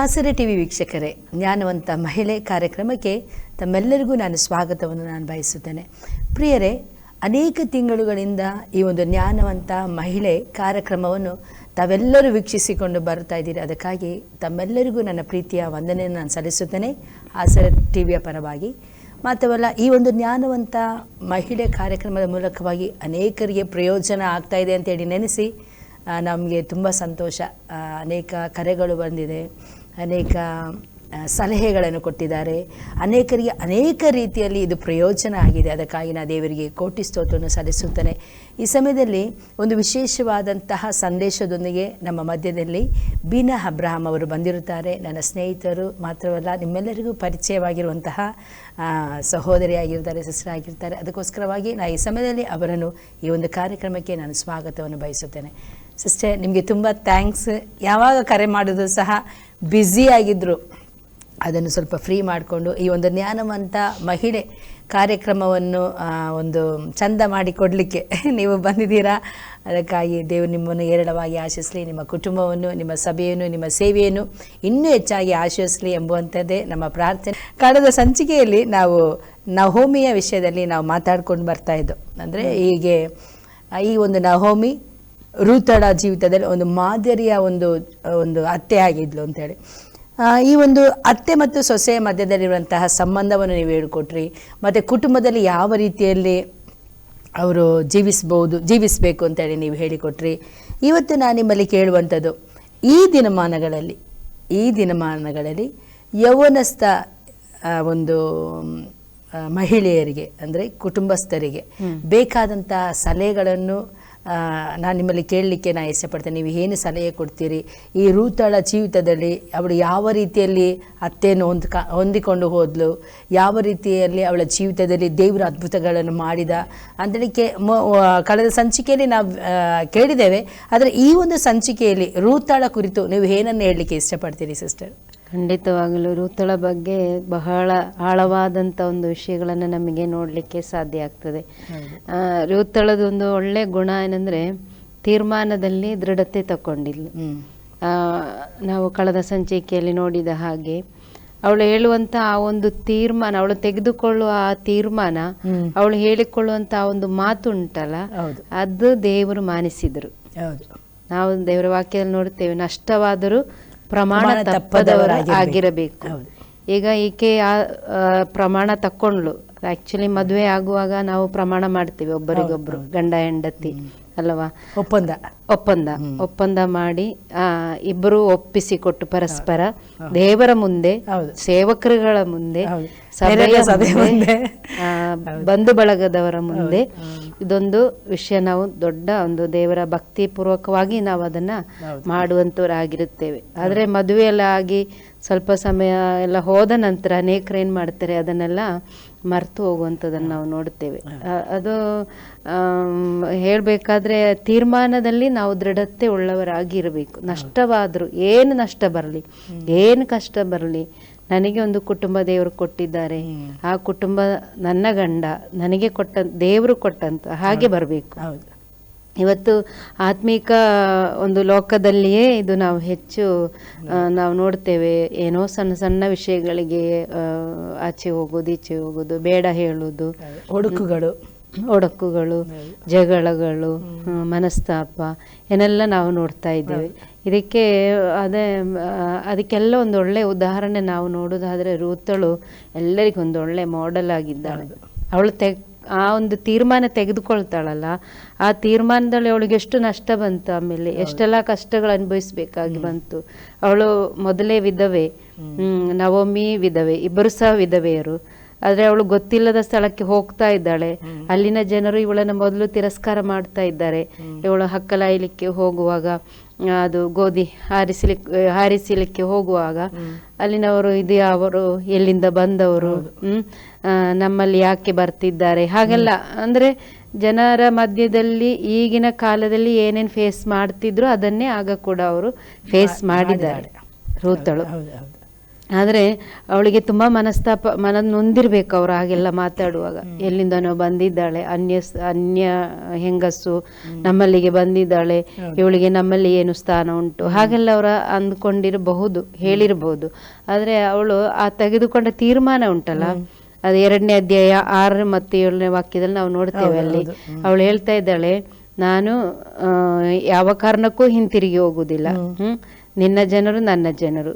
ಆಸರೆ T V ವೀಕ್ಷಕರೇ, ಜ್ಞಾನವಂತ ಮಹಿಳೆ ಕಾರ್ಯಕ್ರಮಕ್ಕೆ ತಮ್ಮೆಲ್ಲರಿಗೂ ನಾನು ಸ್ವಾಗತವನ್ನು ನಾನು ಬಯಸುತ್ತೇನೆ. ಪ್ರಿಯರೇ, ಅನೇಕ ತಿಂಗಳುಗಳಿಂದ ಈ ಒಂದು ಜ್ಞಾನವಂತ ಮಹಿಳೆ ಕಾರ್ಯಕ್ರಮವನ್ನು ತಾವೆಲ್ಲರೂ ವೀಕ್ಷಿಸಿಕೊಂಡು ಬರ್ತಾ ಇದ್ದೀರಿ. ಅದಕ್ಕಾಗಿ ತಮ್ಮೆಲ್ಲರಿಗೂ ನನ್ನ ಪ್ರೀತಿಯ ವಂದನೆಯನ್ನು ನಾನು ಸಲ್ಲಿಸುತ್ತೇನೆ. ಆಸರೆ ಟಿ ವಿಯ ಪರವಾಗಿ ಮಾತ್ರವಲ್ಲ, ಈ ಒಂದು ಜ್ಞಾನವಂತ ಮಹಿಳೆ ಕಾರ್ಯಕ್ರಮದ ಮೂಲಕವಾಗಿ ಅನೇಕರಿಗೆ ಪ್ರಯೋಜನ ಆಗ್ತಾ ಇದೆ ಅಂತೇಳಿ ನೆನೆಸಿ ನಮಗೆ ತುಂಬ ಸಂತೋಷ. ಅನೇಕ ಕರೆಗಳು ಬಂದಿದೆ. ಅನೇಕ ಸಲಹೆಗಳನ್ನು ಕೊಟ್ಟಿದ್ದಾರೆ. ಅನೇಕರಿಗೆ ಅನೇಕ ರೀತಿಯಲ್ಲಿ ಇದು ಪ್ರಯೋಜನ ಆಗಿದೆ. ಅದಕ್ಕಾಗಿ ನಾ ದೇವರಿಗೆ ಕೋಟಿ ಸ್ತೋತ್ರವನ್ನು ಸಲ್ಲಿಸುತ್ತೇನೆ. ಈ ಸಮಯದಲ್ಲಿ ಒಂದು ವಿಶೇಷವಾದಂತಹ ಸಂದೇಶದೊಂದಿಗೆ ನಮ್ಮ ಮಧ್ಯದಲ್ಲಿ ಬೀನಾ ಅಬ್ರಹಾಂ ಅವರು ಬಂದಿರುತ್ತಾರೆ. ನನ್ನ ಸ್ನೇಹಿತರು ಮಾತ್ರವಲ್ಲ, ನಿಮ್ಮೆಲ್ಲರಿಗೂ ಪರಿಚಯವಾಗಿರುವಂತಹ ಸಹೋದರಿಯಾಗಿರ್ತಾರೆ ಆಗಿರ್ತಾರೆ ಅದಕ್ಕೋಸ್ಕರವಾಗಿ ನಾ ಈ ಸಮಯದಲ್ಲಿ ಅವರನ್ನು ಈ ಒಂದು ಕಾರ್ಯಕ್ರಮಕ್ಕೆ ನಾನು ಸ್ವಾಗತವನ್ನು ಬಯಸುತ್ತೇನೆ. ಸಿಸ್ಟರ್, ನಿಮಗೆ ತುಂಬ ಥ್ಯಾಂಕ್ಸ್ ಯಾವಾಗ ಕರೆ ಮಾಡಿದ್ರು ಸಹ ಬ್ಯುಸಿಯಾಗಿದ್ದರು ಅದನ್ನು ಸ್ವಲ್ಪ ಫ್ರೀ ಮಾಡಿಕೊಂಡು ಈ ಒಂದು ಜ್ಞಾನವಂತ ಮಹಿಳೆ ಕಾರ್ಯಕ್ರಮವನ್ನು ಒಂದು ಚಂದ ಮಾಡಿ ಕೊಡಲಿಕ್ಕೆ ನೀವು ಬಂದಿದ್ದೀರಾ? ಅದಕ್ಕಾಗಿ ದೇವರು ನಿಮ್ಮನ್ನು ಏರಳವಾಗಿ ಆಶಿಸಲಿ, ನಿಮ್ಮ ಕುಟುಂಬವನ್ನು, ನಿಮ್ಮ ಸಭೆಯನ್ನು, ನಿಮ್ಮ ಸೇವೆಯನ್ನು ಇನ್ನೂ ಹೆಚ್ಚಾಗಿ ಆಶಿಸಲಿ ಎಂಬುವಂಥದ್ದೇ ನಮ್ಮ ಪ್ರಾರ್ಥನೆ. ಕಳೆದ ಸಂಚಿಕೆಯಲ್ಲಿ ನಾವು ನಹೋಮಿಯ ವಿಷಯದಲ್ಲಿ ನಾವು ಮಾತಾಡ್ಕೊಂಡು ಬರ್ತಾ ಇದ್ದೋ, ಅಂದರೆ ಹೀಗೆ ಈ ಒಂದು ನಹೋಮಿ ರೂತಳ ಜೀವಿತದಲ್ಲಿ ಒಂದು ಮಾದರಿಯ ಒಂದು ಒಂದು ಅತ್ತೆ ಆಗಿದ್ಲು ಅಂತೇಳಿ ಈ ಒಂದು ಅತ್ತೆ ಮತ್ತು ಸೊಸೆಯ ಮಧ್ಯದಲ್ಲಿರುವಂತಹ ಸಂಬಂಧವನ್ನು ನೀವು ಹೇಳಿಕೊಟ್ರಿ. ಮತ್ತು ಕುಟುಂಬದಲ್ಲಿ ಯಾವ ರೀತಿಯಲ್ಲಿ ಅವರು ಜೀವಿಸ್ಬೋದು ಜೀವಿಸಬೇಕು ಅಂತೇಳಿ ನೀವು ಹೇಳಿಕೊಟ್ರಿ. ಇವತ್ತು ನಾನು ನಿಮ್ಮಲ್ಲಿ ಕೇಳುವಂಥದ್ದು ಈ ದಿನಮಾನಗಳಲ್ಲಿ ಈ ದಿನಮಾನಗಳಲ್ಲಿ ಯೌವನಸ್ಥ ಒಂದು ಮಹಿಳೆಯರಿಗೆ ಅಂದರೆ ಕುಟುಂಬಸ್ಥರಿಗೆ ಬೇಕಾದಂತಹ ಸಲಹೆಗಳನ್ನು ನಾನು ನಿಮ್ಮಲ್ಲಿ ಕೇಳಲಿಕ್ಕೆ ನಾನು ಇಷ್ಟಪಡ್ತೇನೆ. ನೀವು ಏನು ಸಲಹೆ ಕೊಡ್ತೀರಿ? ಈ ರೂತಳ ಜೀವಿತದಲ್ಲಿ ಅವಳು ಯಾವ ರೀತಿಯಲ್ಲಿ ಅತ್ತೆಯನ್ನು ಹೊಂದ್ಕ ಹೊಂದಿಕೊಂಡು ಹೋದ್ಲು? ಯಾವ ರೀತಿಯಲ್ಲಿ ಅವಳ ಜೀವಿತದಲ್ಲಿ ದೇವರ ಅದ್ಭುತಗಳನ್ನು ಮಾಡಿದ? ಅಂದರೆ ಮೊ ಕಳೆದ ಸಂಚಿಕೆಯಲ್ಲಿ ನಾವು ಕೇಳಿದ್ದೇವೆ. ಆದರೆ ಈ ಒಂದು ಸಂಚಿಕೆಯಲ್ಲಿ ರೂತಳ ಕುರಿತು ನೀವು ಏನನ್ನು ಹೇಳಲಿಕ್ಕೆ ಇಷ್ಟಪಡ್ತೀರಿ ಸಿಸ್ಟರ್ ಖಂಡಿತವಾಗಲೂ ಋತುಳ ಬಗ್ಗೆ ಬಹಳ ಆಳವಾದಂಥ ಒಂದು ವಿಷಯಗಳನ್ನು ನಮಗೆ ನೋಡಲಿಕ್ಕೆ ಸಾಧ್ಯ ಆಗ್ತದೆ. ಋತುಳದೊಂದು ಒಳ್ಳೆ ಗುಣ ಏನಂದರೆ ತೀರ್ಮಾನದಲ್ಲಿ ದೃಢತೆ ತಗೊಂಡಿಲ್ಲ ಆ, ನಾವು ಕಳೆದ ಸಂಚಿಕೆಯಲ್ಲಿ ನೋಡಿದ ಹಾಗೆ ಅವಳು ಹೇಳುವಂಥ ಆ ಒಂದು ತೀರ್ಮಾನ ಅವಳು ತೆಗೆದುಕೊಳ್ಳುವ ಆ ತೀರ್ಮಾನ. ಅವಳು ಹೇಳಿಕೊಳ್ಳುವಂಥ ಆ ಒಂದು ಮಾತು ಉಂಟಲ್ಲ ಹೌದು. ಅದು ದೇವರು ಮಾನಿಸಿದರು. ಹೌದು. ನಾವು ದೇವರ ವಾಕ್ಯದಲ್ಲಿ ನೋಡ್ತೇವೆ ನಷ್ಟವಾದರೂ ಪ್ರಮಾಣ ತಪ್ಪದವರಾಗಿರಬೇಕು. ತಪ್ಪದವರ ಆಗಿರಬೇಕು ಈಗ ಈಕೆ ಆ ಆ, ಪ್ರಮಾಣ ತಕ್ಕೊಂಡ್ಲು ಆಕ್ಚುಲಿ ಮದುವೆ ಆಗುವಾಗ ನಾವು ಪ್ರಮಾಣ ಮಾಡ್ತೀವಿ ಒಬ್ಬರಿಗೊಬ್ರು ಗಂಡ ಹೆಂಡತಿ. ಅಲ್ಲವಾ ಒಪ್ಪಂದ. ಒಪ್ಪಂದ. ಒಪ್ಪಂದ ಮಾಡಿ ಆ ಇಬ್ಬರು ಒಪ್ಪಿಸಿಕೊಟ್ಟು ಪರಸ್ಪರ. ದೇವರ ಮುಂದೆ. ಸೇವಕರುಗಳ ಮುಂದೆ. ಸಭೆಯ ಬಂಧು ಬಳಗದವರ ಮುಂದೆ. ಇದೊಂದು ವಿಷಯ ನಾವು ದೊಡ್ಡ ಒಂದು ದೇವರ ಭಕ್ತಿ ಪೂರ್ವಕವಾಗಿ ನಾವು ಅದನ್ನ ಮಾಡುವಂತವರಾಗಿರುತ್ತೇವೆ. ಆದ್ರೆ ಮದುವೆ ಎಲ್ಲ ಆಗಿ ಸ್ವಲ್ಪ ಸಮಯ ಎಲ್ಲ ಹೋದ ನಂತರ ಅನೇಕರು ಏನ್ ಮಾಡ್ತಾರೆ ಅದನ್ನೆಲ್ಲ ಮರ್ತು ಹೋಗುವಂಥದ್ದನ್ನು ನಾವು ನೋಡುತ್ತೇವೆ. ಅದು ಹೇಳಬೇಕಾದ್ರೆ ಹೇಳ್ಬೇಕಾದ್ರೆ ತೀರ್ಮಾನದಲ್ಲಿ ನಾವು ದೃಢತೆ ಉಳ್ಳವರಾಗಿ ಇರಬೇಕು. ನಷ್ಟವಾದರೂ ಏನು ನಷ್ಟ ಬರಲಿ ಏನು ಕಷ್ಟ ಬರಲಿ ನನಗೆ ಒಂದು ಕುಟುಂಬ ದೇವರು ಕೊಟ್ಟಿದ್ದಾರೆ. ಆ ಕುಟುಂಬ ನನ್ನ ಗಂಡ ನನಗೆ ಕೊಟ್ಟ ದೇವರು ಕೊಟ್ಟಂತ ಹಾಗೆ ಬರಬೇಕು. ಹೌದು. ಇವತ್ತು ಆತ್ಮಿಕ ಒಂದು ಲೋಕದಲ್ಲಿಯೇ ಇದು ನಾವು ಹೆಚ್ಚು ನಾವು ನೋಡ್ತೇವೆ. ಏನೋ ಸಣ್ಣ ಸಣ್ಣ ವಿಷಯಗಳಿಗೆ ಆಚೆ ಹೋಗೋದು ಈಚೆ ಹೋಗೋದು ಬೇಡ ಹೇಳೋದು ಒಡುಕುಗಳು. ಒಡಕುಗಳು ಜಗಳಗಳು ಮನಸ್ತಾಪ ಏನೆಲ್ಲ ನಾವು ನೋಡ್ತಾ ಇದ್ದೇವೆ. ಇದಕ್ಕೆ ಅದೇ ಅದಕ್ಕೆಲ್ಲ ಒಂದು ಒಳ್ಳೆ ಉದಾಹರಣೆ ನಾವು ನೋಡೋದಾದ್ರೆ ರೂತಳು ಎಲ್ಲರಿಗೊಂದು ಒಳ್ಳೆ ಮಾಡೆಲ್ ಆಗಿದ್ದಾಳೆ. ಅವಳು ತೆಗ್ ಆ ಒಂದು ತೀರ್ಮಾನ ತೆಗೆದುಕೊಳ್ತಾಳಲ್ಲ ಆ ತೀರ್ಮಾನದಲ್ಲಿ ಅವಳಿಗೆ ಎಷ್ಟು ನಷ್ಟ ಬಂತು ಆಮೇಲೆ ಎಷ್ಟೆಲ್ಲ ಕಷ್ಟಗಳು ಅನುಭವಿಸ್ಬೇಕಾಗಿ ಬಂತು. ಅವಳು ಮೊದಲೇ ವಿಧವೆ ಹ್ಮ್. ನವಮಿ ವಿಧವೆ ಇಬ್ಬರು ಸಹ ವಿಧವೆಯರು. ಆದ್ರೆ ಅವಳು ಗೊತ್ತಿಲ್ಲದ ಸ್ಥಳಕ್ಕೆ ಹೋಗ್ತಾ ಇದ್ದಾಳೆ. ಅಲ್ಲಿನ ಜನರು ಇವಳನ್ನ ಮೊದಲು ತಿರಸ್ಕಾರ ಮಾಡ್ತಾ ಇದ್ದಾರೆ. ಇವಳು ಹಕ್ಕಲಾಯ್ಲಿಕ್ಕೆ ಹೋಗುವಾಗ ಅದು ಗೋಧಿ ಹಾರಿಸಲಿಕ್ಕೆ ಹಾರಿಸಲಿಕ್ಕೆ ಹೋಗುವಾಗ ಅಲ್ಲಿನವರು ಇದು ಅವರು ಎಲ್ಲಿಂದ ಬಂದವರು ಹ್ಮ್? ನಮ್ಮಲ್ಲಿ ಯಾಕೆ ಬರ್ತಿದ್ದಾರೆ? ಹಾಗೆಲ್ಲ ಅಂದ್ರೆ ಜನರ ಮಧ್ಯದಲ್ಲಿ ಈಗಿನ ಕಾಲದಲ್ಲಿ ಏನೇನ್ ಫೇಸ್ ಮಾಡ್ತಿದ್ರು ಅದನ್ನೇ ಆಗ ಕೂಡ ಅವರು ಫೇಸ್ ಮಾಡಿದ್ದಾರೆ. ರೂತಳು. ಆದರೆ ಅವಳಿಗೆ ತುಂಬ ಮನಸ್ತಾಪ ಮನ ನೊಂದಿರ್ಬೇಕು ಅವರು ಹಾಗೆಲ್ಲ ಮಾತಾಡುವಾಗ. ಎಲ್ಲಿಂದನೋ ಬಂದಿದ್ದಾಳೆ ಅನ್ಯ ಅನ್ಯ ಹೆಂಗಸು ನಮ್ಮಲ್ಲಿಗೆ ಬಂದಿದ್ದಾಳೆ ಇವಳಿಗೆ ನಮ್ಮಲ್ಲಿ ಏನು ಸ್ಥಾನ ಉಂಟು ಹಾಗೆಲ್ಲ ಅವರ ಅಂದ್ಕೊಂಡಿರಬಹುದು ಹೇಳಿರಬಹುದು ಆದರೆ ಅವಳು ಆ ತೆಗೆದುಕೊಂಡ ತೀರ್ಮಾನ ಉಂಟಲ್ಲ ಅದು ಎರಡನೇ ಅಧ್ಯಾಯ ಆರು ಮತ್ತು ಏಳನೇ ವಾಕ್ಯದಲ್ಲಿ ನಾವು ನೋಡ್ತೇವೆ ಅಲ್ಲಿ. ಅವಳು ಹೇಳ್ತಾ ಇದ್ದಾಳೆ ನಾನು ಯಾವ ಕಾರಣಕ್ಕೂ ಹಿಂತಿರುಗಿ ಹೋಗುದಿಲ್ಲ ಹ್ಮ್. ನಿನ್ನ ಜನರು ನನ್ನ ಜನರು.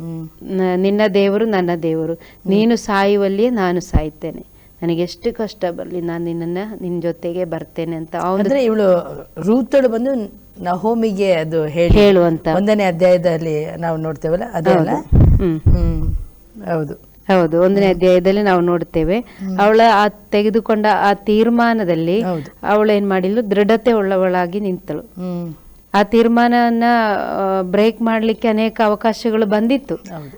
ನಿನ್ನ ದೇವರು ನನ್ನ ದೇವರು. ನೀನು ಸಾಯುವಲ್ಲಿಯೇ ನಾನು ಸಾಯ್ತೇನೆ ನನಗೆ ಎಷ್ಟು ಕಷ್ಟ ಬರಲಿ ನಾನು ನಿನ್ನನ್ನ ನಿನ್ನ ಜೊತೆಗೆ ಬರ್ತೇನೆ ಅಂತ ಅವನು ಅಂದ್ರೆ ಇವಳು ರೂತಳು ಬಂದು ನಹೋಮಿಗೆ ಅದು ಹೇಳಿ. ಹೇಳುವಂತ. ಒಂದನೇ ಅಧ್ಯಾಯದಲ್ಲಿ ನಾವು ನೋಡ್ತೇವಲ್ಲ ಅದೇ ಅಲ್ಲ? ಹ್ಮ್. ಹೌದು. ಹೌದು. ಒಂದನೇ ಅಧ್ಯಾಯದಲ್ಲಿ ನಾವು ನೋಡ್ತೇವೆ. ಅವಳ ಆ ತೆಗೆದುಕೊಂಡ ಆ ತೀರ್ಮಾನದಲ್ಲಿ. ಅವಳು ಏನ್ ಮಾಡಿಲ್ಲ ದೃಢತೆ ಉಳ್ಳವಳಾಗಿ ನಿಂತಳು. ಆ ತೀರ್ಮಾನವನ್ನ ಬ್ರೇಕ್ ಮಾಡ್ಲಿಕ್ಕೆ ಅನೇಕ ಅವಕಾಶಗಳು ಬಂದಿತ್ತು.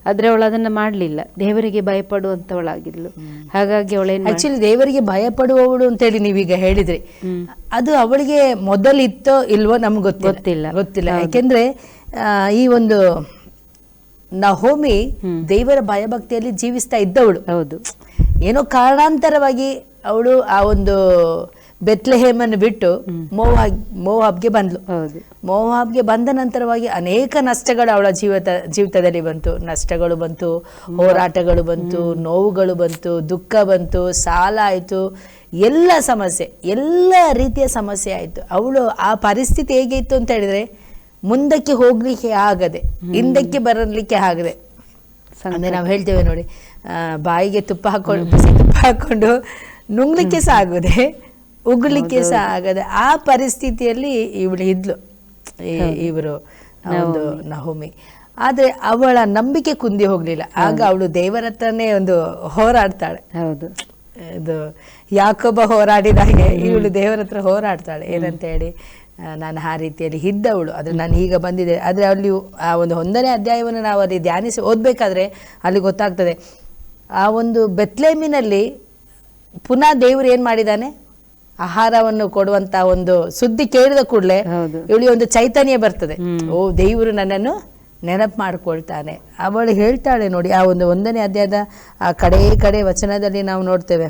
ಆದ್ರೆ ಅವಳು ಅದನ್ನ ಮಾಡ್ಲಿಲ್ಲ. ದೇವರಿಗೆ ಭಯಪಡುವಂತವಳಾಗಿದ್ಲು. ಹಾಗಾಗಿ ಅವಳೇನು ಆಕ್ಚುಲಿ ದೇವರಿಗೆ ಭಯ ಪಡುವವಳು ಅಂತೇಳಿ ನೀವೀಗ ಹೇಳಿದ್ರಿ. ಅದು ಅವಳಿಗೆ ಮೊದಲಿತ್ತೋ ಇಲ್ವೋ ನಮ್ಗೆ ಗೊತ್ತಿಲ್ಲ. ಗೊತ್ತಿಲ್ಲ. ಯಾಕೆಂದ್ರೆ ಆ, ಈ ಒಂದು ನಹೋಮಿ ದೇವರ ಭಯಭಕ್ತಿಯಲ್ಲಿ ಜೀವಿಸ್ತಾ ಇದ್ದವಳು. ಹೌದು. ಏನೋ ಕಾರಣಾಂತರವಾಗಿ ಅವಳು ಆ ಒಂದು ಬೆತ್ಲೆಹೇಮನ್ನು ಬಿಟ್ಟು ಮೋವಾಬ್ ಮೋಹಾಬ್ಗೆ ಬಂದ್ಲು. ಹೌದು. ಮೋಹಾಬ್ಗೆ ಬಂದ ನಂತರವಾಗಿ ಅನೇಕ ನಷ್ಟಗಳು ಅವಳ ಜೀವಿತ ಜೀವಿತದಲ್ಲಿ ಬಂತು. ನಷ್ಟಗಳು ಬಂತು ಹೋರಾಟಗಳು ಬಂತು ನೋವುಗಳು ಬಂತು ದುಃಖ ಬಂತು ಸಾಲ ಆಯಿತು. ಎಲ್ಲ ಸಮಸ್ಯೆ ಎಲ್ಲ ರೀತಿಯ ಸಮಸ್ಯೆ ಆಯಿತು. ಅವಳು ಆ ಪರಿಸ್ಥಿತಿ ಹೇಗೆ ಇತ್ತು ಅಂತ ಹೇಳಿದ್ರೆ ಮುಂದಕ್ಕೆ ಹೋಗ್ಲಿಕ್ಕೆ ಆಗದೆ ಹಿಂದಕ್ಕೆ ಬರಲಿಕ್ಕೆ ಆಗದೆ. ಅಂದ್ರೆ ನಾವು ಹೇಳ್ತೇವೆ ನೋಡಿ ಆ, ಬಾಯಿಗೆ ತುಪ್ಪ ಹಾಕೊಂಡು ಬಿಸಿ ತುಪ್ಪ ಹಾಕೊಂಡು ನುಂಗ್ಲಿಕ್ಕೆ ಸಹ ಆಗದೆ ಉಗ್ಲಿಕ್ಕೆ ಸಹ ಆಗದೆ ಆ ಪರಿಸ್ಥಿತಿಯಲ್ಲಿ ಇವಳು ಇದ್ಲು. ಇವರು ಒಂದು ನಹೋಮಿ ಆದ್ರೆ ಅವಳ ನಂಬಿಕೆ ಕುಂದಿ ಹೋಗ್ಲಿಲ್ಲ. ಆಗ ಅವಳು ದೇವರ ಹತ್ರನೇ ಒಂದು ಹೋರಾಡ್ತಾಳೆ. ಹೌದು. ಇದು ಯಾಕೊಬ್ಬ ಹೋರಾಡಿದ ಹಾಗೆ ಇವಳು ದೇವರ ಹತ್ರ ಹೋರಾಡ್ತಾಳೆ. ಏನಂತ ಹೇಳಿ ನಾನು ಆ ರೀತಿಯಲ್ಲಿ ಇದ್ದವಳು. ಅದು ನಾನು ಈಗ ಬಂದಿದೆ ಆದರೆ ಅಲ್ಲಿ ಆ ಒಂದು ಒಂದನೇ ಅಧ್ಯಾಯವನ್ನು ನಾವು ಅಲ್ಲಿ ಧ್ಯಾನಿಸಿ ಓದಬೇಕಾದ್ರೆ ಅಲ್ಲಿ ಗೊತ್ತಾಗ್ತದೆ. ಆ ಒಂದು ಬೆತ್ಲೇಮಿನಲ್ಲಿ ಪುನಃ ದೇವರು ಏನು ಮಾಡಿದ್ದಾನೆ? ಆಹಾರವನ್ನು ಕೊಡುವಂತ ಒಂದು ಸುದ್ದಿ ಕೇಳಿದ ಕೂಡಲೇ ಇವಳಿ ಇವಳಿಗೆ ಒಂದು ಚೈತನ್ಯ ಬರ್ತದೆ. ಓ ದೇವರು ನನ್ನನ್ನು ನೆನಪು ಮಾಡ್ಕೊಳ್ತಾನೆ. ಅವಳು ಹೇಳ್ತಾಳೆ ನೋಡಿ ಆ ಒಂದು ಒಂದನೇ ಅಧ್ಯಾಯದ ಆ ಕಡೆ ಕಡೆ ವಚನದಲ್ಲಿ ನಾವು ನೋಡ್ತೇವೆ.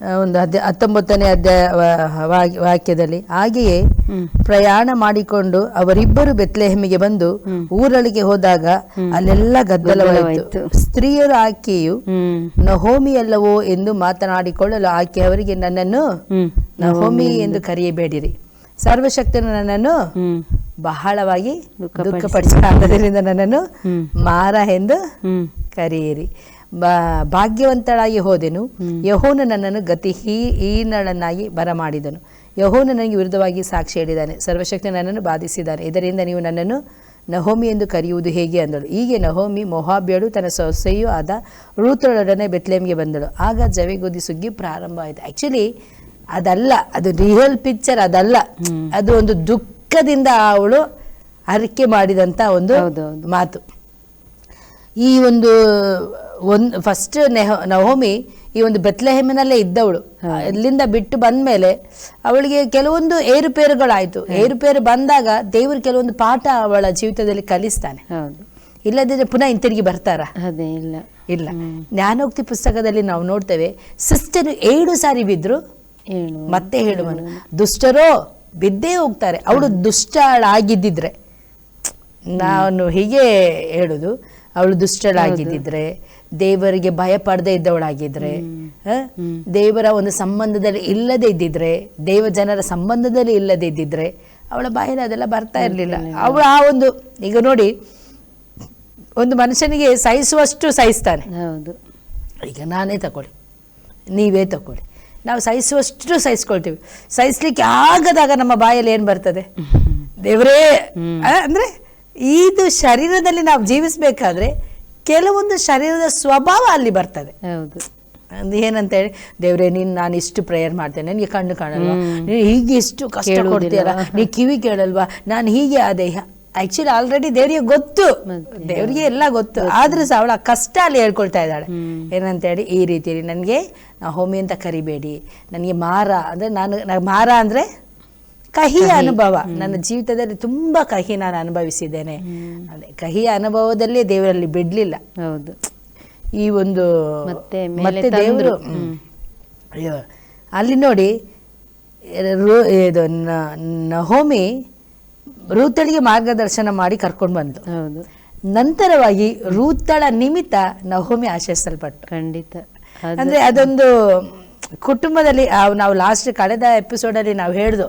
ಒಂದು ಹದ್ ಹತ್ತೊಂಬತ್ತನೇ ಅಧ್ಯಾಯ ವಾಕ್ಯದಲ್ಲಿ ಹಾಗೆಯೇ ಪ್ರಯಾಣ ಮಾಡಿಕೊಂಡು ಅವರಿಬ್ಬರು ಬೆತ್ಲೆಹೆಮ್ಮಿಗೆ ಬಂದು ಊರಳಿಗೆ ಹೋದಾಗ ಅಲ್ಲೆಲ್ಲ ಗದ್ದಲವಾಯಿತು. ಸ್ತ್ರೀಯರ ಆಕೆಯು ಹ್ಮ್. ನಹೋಮಿ ಅಲ್ಲವೋ ಎಂದು ಮಾತನಾಡಿಕೊಳ್ಳಲು ಆಕೆ ಅವರಿಗೆ ನನ್ನನ್ನು ಹ್ಮ್. ನಹೋಮಿ ಎಂದು ಕರೆಯಬೇಡಿರಿ. ಸರ್ವಶಕ್ತನು ನನ್ನನ್ನು ಬಹಳವಾಗಿ ದುಃಖಪಡಿಸಿ- ದುಃಖಪಡಿಸಲಾರದರಿಂದ ನನ್ನನ್ನು ಮಾರ ಎಂದು ಕರೆಯಿರಿ. ಭಾಗ್ಯವಂತಳಾಗಿ ಹೋದೆನು. ಯಹೋನು ನನ್ನನ್ನು ಗತಿ ಹೀ ಹೀನಳನ್ನಾಗಿ ಬರಮಾಡಿದನು. ಯಹೋನು ನನಗೆ ವಿರುದ್ಧವಾಗಿ ಸಾಕ್ಷಿ ಹೇಳಿದ್ದಾನೆ. ಸರ್ವಶಕ್ತಿ ನನ್ನನ್ನು ಬಾಧಿಸಿದ್ದಾನೆ. ಇದರಿಂದ ನೀವು ನನ್ನನ್ನು ನಹೋಮಿ ಎಂದು ಕರೆಯುವುದು ಹೇಗೆ ಅಂದಳು. ಹೀಗೆ ನಹೋಮಿ ಮೊಹಾಬ್ಯಳು ತನ್ನ ಸೊಸೆಯೂ ಆದ ಋತುಳೊಡನೆ ಬೆತ್ಲೆಮ್ಗೆ ಬಂದಳು. ಆಗ ಜವೆಗೋದಿ ಸುಗ್ಗಿ ಪ್ರಾರಂಭ ಆಯಿತು. ಆ್ಯಕ್ಚುಲಿ ಅದಲ್ಲ ಅದು ರಿಯಲ್ ಪಿಕ್ಚರ್ ಅದಲ್ಲ. ಅದು ಒಂದು ದುಃಖದಿಂದ ಅವಳು ಅರಿಕೆ ಮಾಡಿದಂಥ ಒಂದು. ಮಾತು. ಈ ಒಂದು ಒಂದು ಫಸ್ಟ್ ನೆಹ ನವೋಮಿ ಈ ಒಂದು ಬೆತ್ಲೆಹೆಮ್ಮಿನಲ್ಲೇ ಇದ್ದವಳು. ಅಲ್ಲಿಂದ ಬಿಟ್ಟು ಬಂದ ಮೇಲೆ ಅವಳಿಗೆ ಕೆಲವೊಂದು ಏರುಪೇರುಗಳಾಯಿತು. ಏರುಪೇರು ಬಂದಾಗ ದೇವರು ಕೆಲವೊಂದು ಪಾಠ ಅವಳ ಜೀವಿತದಲ್ಲಿ ಕಲಿಸ್ತಾನೆ. ಹೌದು. ಇಲ್ಲದಿದ್ರೆ ಪುನಃ ಹಿಂತಿರುಗಿ ಬರ್ತಾರ? ಅದೇ ಇಲ್ಲ. ಇಲ್ಲ. ಜ್ಞಾನೋಕ್ತಿ ಪುಸ್ತಕದಲ್ಲಿ ನಾವು ನೋಡ್ತೇವೆ ಸಿಸ್ಟರ್ ಏಳು ಸಾರಿ ಬಿದ್ರು ಮತ್ತೆ ಹೇಳುವನು ದುಷ್ಟರೋ ಬಿದ್ದೇ ಹೋಗ್ತಾರೆ. ಅವಳು ದುಷ್ಟಳಾಗಿದ್ದಿದ್ರೆ. ನಾನು ಹೀಗೆ ಹೇಳುದು ಅವಳು ದುಷ್ಟಳಾಗಿದ್ದಿದ್ರೆ ದೇವರಿಗೆ ಭಯ ಪಡದೇ ಇದ್ದವಳಾಗಿದ್ರೆ ದೇವರ ಒಂದು ಸಂಬಂಧದಲ್ಲಿ ಇಲ್ಲದೆ ಇದ್ದಿದ್ರೆ ದೇವ ಜನರ ಸಂಬಂಧದಲ್ಲಿ ಇಲ್ಲದೆ ಇದ್ದಿದ್ರೆ ಅವಳ ಬಾಯಲ್ಲಿ ಅದೆಲ್ಲ ಬರ್ತಾ ಇರಲಿಲ್ಲ. ಅವಳು ಆ ಒಂದು ಈಗ ನೋಡಿ ಒಂದು ಮನುಷ್ಯನಿಗೆ ಸಹಿಸುವಷ್ಟು ಸಹಿಸ್ತಾನೆ. ಹೌದು. ಈಗ ನಾನೇ ತಗೊಳ್ಳಿ ನೀವೇ ತಗೊಳ್ಳಿ. ನಾವು ಸಹಿಸುವಷ್ಟು ಸಹಿಸ್ಕೊಳ್ತೀವಿ. ಸಹಿಸ್ಲಿಕ್ಕೆ ಆಗದಾಗ ನಮ್ಮ ಬಾಯಲ್ಲಿ ಏನು ಬರ್ತದೆ? ದೇವರೇ ಅಂದ್ರೆ ಇದು ಶರೀರದಲ್ಲಿ ನಾವು ಜೀವಿಸಬೇಕಾದ್ರೆ ಕೆಲವೊಂದು ಶರೀರದ ಸ್ವಭಾವ ಅಲ್ಲಿ ಬರ್ತದೆ. ಹೌದು. ಅಂದ್ರೆ ಏನಂತ ಹೇಳಿ ದೇವ್ರೆ ನೀನು ನಾನು ಇಷ್ಟು ಪ್ರೇಯರ್ ಮಾಡ್ತೇನೆ ನನಗೆ ಕಣ್ಣು ಕಾಣಲ್ವಾ? ನೀನು ಹೀಗೆ ಇಷ್ಟು ಕಷ್ಟ. ಕೊಡ್ತೀಯಲ್ಲ ನೀ ಕಿವಿ ಕೇಳಲ್ವಾ? ನಾನು ಹೀಗೆ ಆದೆ. ಆಕ್ಚುಲಿ ಆಲ್ರೆಡಿ ದೇವ್ರಿಗೆ ಗೊತ್ತು. ದೇವ್ರಿಗೆ ಎಲ್ಲ ಗೊತ್ತು. ಆದ್ರೂ ಸಹ ಅವಳ ಕಷ್ಟ ಅಲ್ಲಿ ಹೇಳ್ಕೊಳ್ತಾ ಇದ್ದಾಳೆ. ಏನಂತ ಹೇಳಿ ಈ ರೀತಿ ನನಗೆ ಹೋಮಿ ಅಂತ ಕರಿಬೇಡಿ. ನನಗೆ ಮಾರ ಅಂದರೆ ನಾನು ಮಾರ ಅಂದರೆ ಕಹಿಯ ಅನುಭವ. ನನ್ನ ಜೀವಿತದಲ್ಲಿ ತುಂಬಾ ಕಹಿ ನಾನು ಅನುಭವಿಸಿದ್ದೇನೆ. ಅದೇ ಕಹಿಯ ಅನುಭವದಲ್ಲಿ ದೇವರಲ್ಲಿ ಬಿಡ್ಲಿಲ್ಲ. ಹೌದು. ಈ ಒಂದು ಮತ್ತೆ. ದೇವರು ಅಲ್ಲಿ ನೋಡಿ ಇದು ನಹೋಮಿ ರೂತಳಿಗೆ ಮಾರ್ಗದರ್ಶನ ಮಾಡಿ ಕರ್ಕೊಂಡು ಹೌದು. ನಂತರವಾಗಿ ರೂತಳ ನಿಮಿತ್ತ ನಹೋಮಿ ಆಶಿಸಲ್ಪಟ್ಟು ಖಂಡಿತ. ಅಂದ್ರೆ ಅದೊಂದು ಕುಟುಂಬದಲ್ಲಿ ನಾವು ಲಾಸ್ಟ್ ಕಳೆದ ಎಪಿಸೋಡಲ್ಲಿ ನಾವು ಹೇಳ್ದು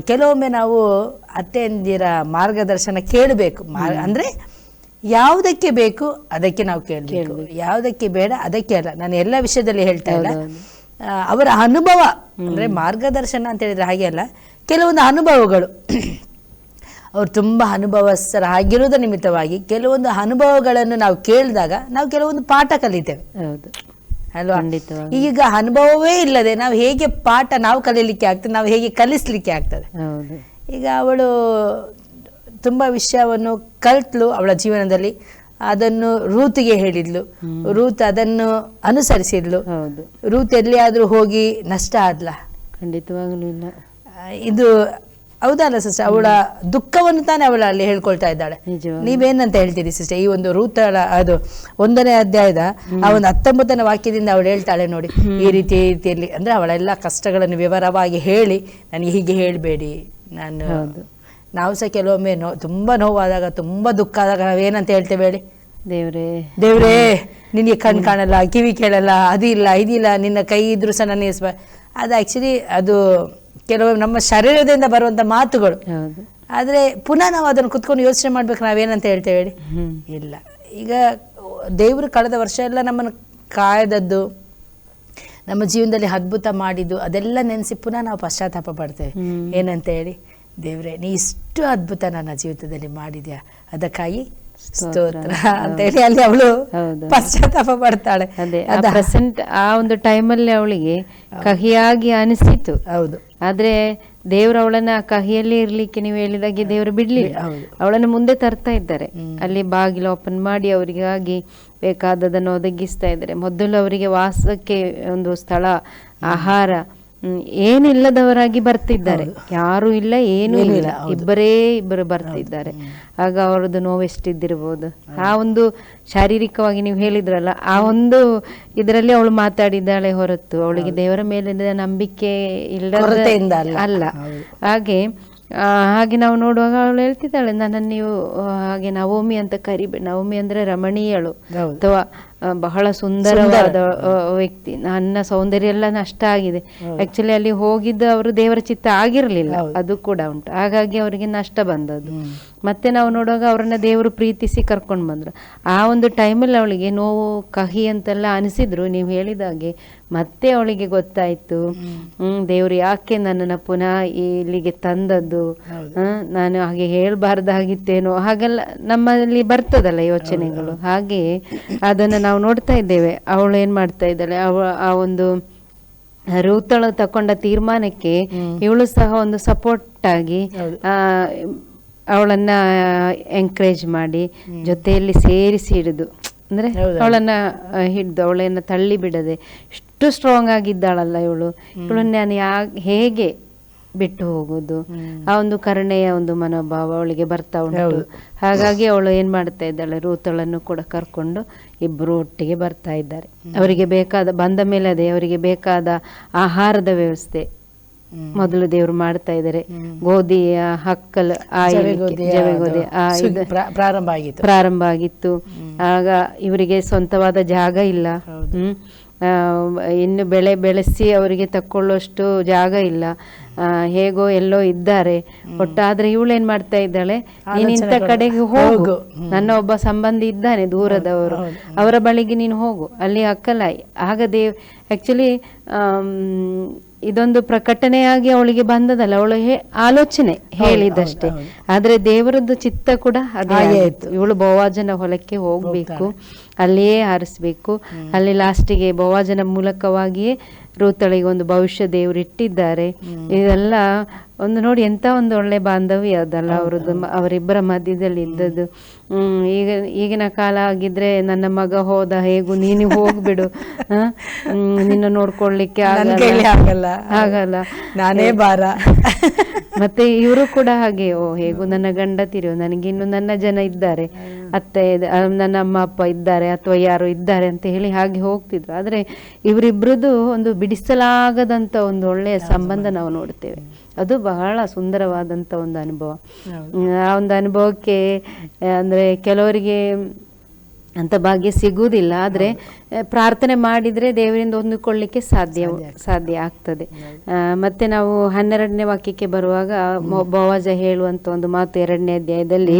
ಕೆಲವೊಮ್ಮೆ ನಾವು ಅತ್ತೆಯಂದಿರ ಮಾರ್ಗದರ್ಶನ ಕೇಳಬೇಕು. ಅಂದ್ರೆ ಯಾವುದಕ್ಕೆ ಬೇಕು ಅದಕ್ಕೆ ನಾವು ಕೇಳಬೇಕು. ಯಾವುದಕ್ಕೆ ಬೇಡ ಅದಕ್ಕೆ ಅಲ್ಲ. ನಾನು ಎಲ್ಲ ವಿಷಯದಲ್ಲಿ ಹೇಳ್ತಾ ಇಲ್ಲ. ಅವರ ಅನುಭವ ಅಂದ್ರೆ ಮಾರ್ಗದರ್ಶನ ಅಂತ ಹೇಳಿದ್ರೆ ಹಾಗೆ ಅಲ್ಲ. ಕೆಲವೊಂದು ಅನುಭವಗಳು. ಅವರು ತುಂಬ ಅನುಭವಸ್ಥರಾಗಿರುವುದ ನಿಮಿತ್ತವಾಗಿ ಕೆಲವೊಂದು ಅನುಭವಗಳನ್ನು ನಾವು ಕೇಳಿದಾಗ ನಾವು ಕೆಲವೊಂದು ಪಾಠ ಕಲಿತೇವೆ. ಹೌದು. ಅಲ್ವಾ. ಈಗ ಅನುಭವವೇ ಇಲ್ಲದೆ ನಾವು ಹೇಗೆ ಪಾಠ ನಾವು ಕಲೀಲಿಕ್ಕೆ ಆಗ್ತದೆ ನಾವು ಹೇಗೆ ಕಲಿಸ್ಲಿಕ್ಕೆ ಆಗ್ತದೆ. ಈಗ ಅವಳು ತುಂಬ ವಿಷಯವನ್ನು ಕಲ್ತ್ಲು ಅವಳ ಜೀವನದಲ್ಲಿ ಅದನ್ನು ರೂತಿಗೆ ಹೇಳಿದ್ಲು. ರೂತ್ ಅದನ್ನು ಅನುಸರಿಸಿದ್ಲು. ರೂತ್ ಎಲ್ಲಿಯಾದ್ರೂ ಹೋಗಿ ನಷ್ಟ ಆದ್ಲಾ? ಖಂಡಿತವಾಗ್ಲೂ ಇಲ್ಲ. ಇದು ಹೌದಲ್ಲ ಸಿಸ್ಟರ್ ಅವಳ ದುಃಖವನ್ನು ತಾನೇ ಅವಳ ಅಲ್ಲಿ ಹೇಳ್ಕೊಳ್ತಾ ಇದ್ದಾಳೆ. ನೀವೇನಂತ ಹೇಳ್ತೀರಿ ಸಿಸ್ಟರ್ ಈ ಒಂದು ರೂತಳ ಅದು ಒಂದನೇ ಅಧ್ಯಾಯದ ಆ ಒಂದು ಹತ್ತೊಂಬತ್ತನೇ ವಾಕ್ಯದಿಂದ ಅವಳು ಹೇಳ್ತಾಳೆ ನೋಡಿ. ಈ ರೀತಿ ಈ ರೀತಿಯಲ್ಲಿ ಅಂದ್ರೆ ಅವಳೆಲ್ಲ ಕಷ್ಟಗಳನ್ನು ವಿವರವಾಗಿ ಹೇಳಿ ನನಗೆ ಹೀಗೆ ಹೇಳಬೇಡಿ. ನಾನು. ನಾವು ಸಹ ಕೆಲವೊಮ್ಮೆ ನೋ ತುಂಬಾ ನೋವಾದಾಗ ತುಂಬಾ ದುಃಖ ಆದಾಗ ನಾವೇನಂತ ಹೇಳ್ತೇವೆ ಹೇಳಿ? ದೇವ್ರೇ. ದೇವ್ರೇ ನಿನಗೆ ಕಣ್ ಕಾಣಲ್ಲ ಕಿವಿ ಕೇಳಲ್ಲ ಅದಿಲ್ಲ ಇದಿಲ್ಲ ನಿನ್ನ ಕೈ ಇದ್ರೂ ಸಹ ನನಗೆ ಅದು ಆ್ಯಕ್ಚುಲಿ ಅದು ಕೆಲವೊಮ್ಮೆ ನಮ್ಮ ಶರೀರದಿಂದ ಬರುವಂತ ಮಾತುಗಳು. ಆದರೆ ಪುನಃ ನಾವು ಅದನ್ನು ಕುತ್ಕೊಂಡು ಯೋಚನೆ ಮಾಡ್ಬೇಕು ನಾವೇನಂತ ಹೇಳ್ತೇವೆ ಹೇಳಿ? ಇಲ್ಲ. ಈಗ ದೇವರು ಕಳೆದ ವರ್ಷ ಎಲ್ಲ ನಮ್ಮನ್ನು ಕಾಯದದ್ದು ನಮ್ಮ ಜೀವನದಲ್ಲಿ ಅದ್ಭುತ ಮಾಡಿದ್ದು ಅದೆಲ್ಲ ನೆನೆಸಿ ಪುನಃ ನಾವು ಪಶ್ಚಾತ್ತಾಪ ಪಡ್ತೇವೆ. ಏನಂತ ಹೇಳಿ? ದೇವ್ರೆ ನೀ ಇಷ್ಟು ಅದ್ಭುತ ನನ್ನ ಜೀವಿತದಲ್ಲಿ ಮಾಡಿದ್ಯಾ? ಅದಕ್ಕಾಗಿ ಸ್ತೋತ್ರ. ಅಂತ ಹೇಳಿ ಅಲ್ಲಿ ಅವಳು. ಪಶ್ಚಾತ್ತಾಪ ಪಡ್ತಾಳೆ. ಆ ಒಂದು ಟೈಮಲ್ಲಿ ಅವಳಿಗೆ ಕಹಿಯಾಗಿ ಅನಿಸಿತು ಹೌದು. ಆದ್ರೆ ದೇವ್ರು ಅವಳನ್ನ ಕಹಿಯಲ್ಲಿ ಇರ್ಲಿಕ್ಕೆ ನೀವು ಹೇಳಿದಾಗೆ ದೇವರು ಬಿಡ್ಲಿಲ್ಲ. ಅವಳನ್ನ ಮುಂದೆ ತರ್ತಾ ಇದ್ದಾರೆ. ಅಲ್ಲಿ ಬಾಗಿಲು ಓಪನ್ ಮಾಡಿ ಅವರಿಗಾಗಿ ಬೇಕಾದದನ್ನು ಒದಗಿಸ್ತಾ ಇದ್ದಾರೆ. ಮೊದಲು ಅವರಿಗೆ ವಾಸಕ್ಕೆ ಒಂದು ಸ್ಥಳ ಆಹಾರ ಏನಿಲ್ಲದವರಾಗಿ ಬರ್ತಿದ್ದಾರೆ. ಯಾರು ಇಲ್ಲ ಏನೂ ಇಲ್ಲ. ಇಬ್ಬರೇ ಇಬ್ಬರು ಬರ್ತಿದ್ದಾರೆ. ಆಗ ಅವರದ್ದು ನೋವೆಷ್ಟಿದ್ದಿರಬಹುದು ಆ ಒಂದು ಶಾರೀರಿಕವಾಗಿ ನೀವು ಹೇಳಿದ್ರಲ್ಲ ಆ ಒಂದು ಇದರಲ್ಲಿ ಅವಳು ಮಾತಾಡಿದ್ದಾಳೆ ಹೊರತು. ಅವಳಿಗೆ ದೇವರ ಮೇಲಿನ ನಂಬಿಕೆ ಇಲ್ಲ ಇಲ್ಲದ ಅಲ್ಲ. ಹಾಗೆ ಆ, ಹಾಗೆ ನಾವು ನೋಡುವಾಗ ಅವಳು ಹೇಳ್ತಿದ್ದಾಳೆ ನನ್ನನ್ನು ನೀವು ಹಾಗೆ ನವೋಮಿ ಅಂತ ಕರಿಬೇ ನವೋಮಿ ಅಂದ್ರೆ ರಮಣೀಯಳು. ಅಥವಾ ಬಹಳ ಸುಂದರವಾದ ವ್ಯಕ್ತಿ. ನನ್ನ ಸೌಂದರ್ಯ ಎಲ್ಲ ನಷ್ಟ ಆಗಿದೆ. ಆಕ್ಚುಲಿ ಅಲ್ಲಿ ಹೋಗಿದ್ದು ಅವರು ದೇವರ ಚಿತ್ತ ಆಗಿರಲಿಲ್ಲ. ಅದು ಕೂಡ ಉಂಟು. ಹಾಗಾಗಿ ಅವರಿಗೆ ನಷ್ಟ ಬಂದದ್ದು. ಮತ್ತೆ ನಾವು ನೋಡುವಾಗ ಅವರನ್ನ ದೇವರು ಪ್ರೀತಿಸಿ ಕರ್ಕೊಂಡು ಬಂದ್ರು. ಆ ಒಂದು ಟೈಮಲ್ಲಿ ಅವಳಿಗೆ ನೋವು ಕಹಿ ಅಂತೆಲ್ಲ ಅನಿಸಿದ್ರು. ನೀವು ಹೇಳಿದಾಗೆ ಮತ್ತೆ ಅವಳಿಗೆ ಗೊತ್ತಾಯ್ತು. ಹ್ಮ್. ದೇವ್ರು ಯಾಕೆ ನನ್ನನ್ನು ಪುನಃ ಇಲ್ಲಿಗೆ ತಂದದ್ದು? ನಾನು ಹಾಗೆ ಹೇಳಬಾರ್ದಾಗಿತ್ತೇನೋ? ಹಾಗೆಲ್ಲ ನಮ್ಮಲ್ಲಿ ಬರ್ತದಲ್ಲ ಯೋಚನೆಗಳು. ಹಾಗೆ ಅದನ್ನು ನಾವು ನೋಡ್ತಾ ಇದ್ದೇವೆ. ಅವಳು ಏನ್ ಮಾಡ್ತಾ ಇದ್ದಾಳೆ? ಅವ ಆ ಒಂದು ರೂತಳು ತಕೊಂಡ ತೀರ್ಮಾನಕ್ಕೆ ಇವಳು ಸಹ ಒಂದು ಸಪೋರ್ಟ್ ಆಗಿ ಆ, ಅವಳನ್ನ ಎಂಕರೇಜ್ ಮಾಡಿ ಜೊತೆಯಲ್ಲಿ ಸೇರಿಸಿ ಹಿಡಿದು. ಅಂದ್ರೆ ಅವಳನ್ನ ಹಿಡಿದು ಅವಳನ್ನ ತಳ್ಳಿ ಬಿಡದೆ. ಇಷ್ಟು ಸ್ಟ್ರಾಂಗ್ ಆಗಿದ್ದಾಳಲ್ಲ ಇವಳು. ಇವಳನ್ನ ನಾನು ಯಾ ಹೇಗೆ ಬಿಟ್ಟು ಹೋಗೋದು? ಆ ಒಂದು ಕರುಣೆಯ ಒಂದು ಮನೋಭಾವ ಅವಳಿಗೆ ಬರ್ತಾ ಉಂಟು. ಹಾಗಾಗಿ ಅವಳು ಏನ್ ಮಾಡ್ತಾ ಇದ್ದಾಳೆ? ರೂತಳನ್ನು ಕೂಡ ಕರ್ಕೊಂಡು ಇಬ್ಬರು ಒಟ್ಟಿಗೆ ಬರ್ತಾ ಇದ್ದಾರೆ. ಅವರಿಗೆ ಬೇಕಾದ ಬಂದ ಮೇಲೆ ಅದೇ ಅವರಿಗೆ ಬೇಕಾದ ಆಹಾರದ ವ್ಯವಸ್ಥೆ. ಮೊದಲು ದೇವರು ಮಾಡ್ತಾ ಇದ್ದಾರೆ ಗೋಧಿಯ ಹಕ್ಕಲು ಜವೆಗೋಧಿ ಪ್ರಾರಂಭ ಆಗಿತ್ತು. ಪ್ರಾರಂಭ ಆಗಿತ್ತು. ಆಗ ಇವರಿಗೆ ಸ್ವಂತವಾದ ಜಾಗ ಇಲ್ಲ. ಹ್ಮ್. ಇನ್ನು ಬೆಳೆ ಬೆಳೆಸಿ ಅವರಿಗೆ ತಕ್ಕೊಳ್ಳೋಷ್ಟು ಜಾಗ ಇಲ್ಲ. ಆ, ಹೇಗೋ ಎಲ್ಲೋ ಇದ್ದಾರೆ. ಒಟ್ಟಾದ್ರೆ ಇವಳೇನ್ ಮಾಡ್ತಾ ಇದ್ದಾಳೆ? ನೀನ್ ಇಂಥ ಕಡೆಗೆ ಹೋಗು. ನನ್ನ ಒಬ್ಬ ಸಂಬಂಧಿ ಇದ್ದಾನೆ ದೂರದವರು. ಅವರ ಬಳಿಗೆ ನೀನು ಹೋಗು. ಅಲ್ಲಿ ಅಕ್ಕಲಾಯಿ. ಆಗ ದೇವ್ ಆಕ್ಚುಲಿ ಇದೊಂದು ಪ್ರಕಟಣೆಯಾಗಿ ಅವಳಿಗೆ ಬಂದದಲ್ಲ ಅವಳು ಹೇ- ಆಲೋಚನೆ ಹೇಳಿದಷ್ಟೇ. ಆದ್ರೆ ದೇವರದ್ದು ಚಿತ್ತ ಕೂಡ ಅದೇ. ಇವಳು ಬೋವಾಜನ ಹೊಲಕ್ಕೆ ಹೋಗ್ಬೇಕು. ಅಲ್ಲಿಯೇ ಹಾರಿಸ್ಬೇಕು. ಅಲ್ಲಿ ಲಾಸ್ಟಿಗೆ ಭವಾಜನ ಮೂಲಕವಾಗಿಯೇ ರೂತಳಿಗೆ ಒಂದು ಭವಿಷ್ಯ ದೇವರು ಇಟ್ಟಿದ್ದಾರೆ. ಇದೆಲ್ಲ ಒಂದು ನೋಡಿ ಎಂತ ಒಂದು ಒಳ್ಳೆ ಬಾಂಧವ್ಯ ಅದಲ್ಲ ಅವರದ್ದು ಅವರಿಬ್ಬರ ಮಧ್ಯದಲ್ಲಿ ಇದ್ದದ್ದು. ಹ್ಮ್ ಈಗ ಈಗಿನ ಕಾಲ ಆಗಿದ್ರೆ ನನ್ನ ಮಗ ಹೋದ ಹೇಗೂ ನೀನು ಹೋಗ್ಬಿಡು. ನಿನ್ನ ನೋಡ್ಕೊಳ್ಳಿಕ್ಕೆ ನನ್ ಆಗಲ್ಲ. ಕೈಲಿ ಆಗಲ್ಲ. ಆಗಲ್ಲ. ನಾನೇ ಬಾರ ಮತ್ತೆ ಇವರು ಕೂಡ ಹಾಗೆ ಓ ಹೇಗೂ ನನ್ನ ಗಂಡ ತಿರು ನನಗಿನ್ನು ನನ್ನ ಜನ ಇದ್ದಾರೆ. ಅತ್ತೆ ನನ್ನ ಅಮ್ಮ ಅಪ್ಪ ಇದ್ದಾರೆ ಅಥವಾ ಯಾರು ಇದ್ದಾರೆ ಅಂತ ಹೇಳಿ ಹಾಗೆ ಹೋಗ್ತಿದ್ರು. ಆದ್ರೆ ಇವರಿಬ್ಬರದ್ದು ಒಂದು ಬಿಡಿಸಲಾಗದಂತ ಒಂದು ಒಳ್ಳೆಯ ಸಂಬಂಧ ನಾವು ನೋಡ್ತೇವೆ. ಅದು ಬಹಳ ಸುಂದರವಾದಂತ ಒಂದು ಅನುಭವ. ಆ ಒಂದು ಅನುಭವಕ್ಕೆ ಅಂದ್ರೆ ಕೆಲವರಿಗೆ ಅಂತ ಭಾಗ್ಯ ಸಿಗುವುದಿಲ್ಲ. ಆದರೆ ಪ್ರಾರ್ಥನೆ ಮಾಡಿದರೆ ದೇವರಿಂದ ಹೊಂದಿಕೊಳ್ಳಿಕ್ಕೆ ಸಾಧ್ಯ ಸಾಧ್ಯ ಆಗ್ತದೆ. ಮತ್ತೆ ನಾವು ಹನ್ನೆರಡನೇ ವಾಕ್ಯಕ್ಕೆ ಬರುವಾಗ ಬವಾಜ ಹೇಳುವಂತ ಒಂದು ಮಾತು ಎರಡನೇ ಅಧ್ಯಾಯದಲ್ಲಿ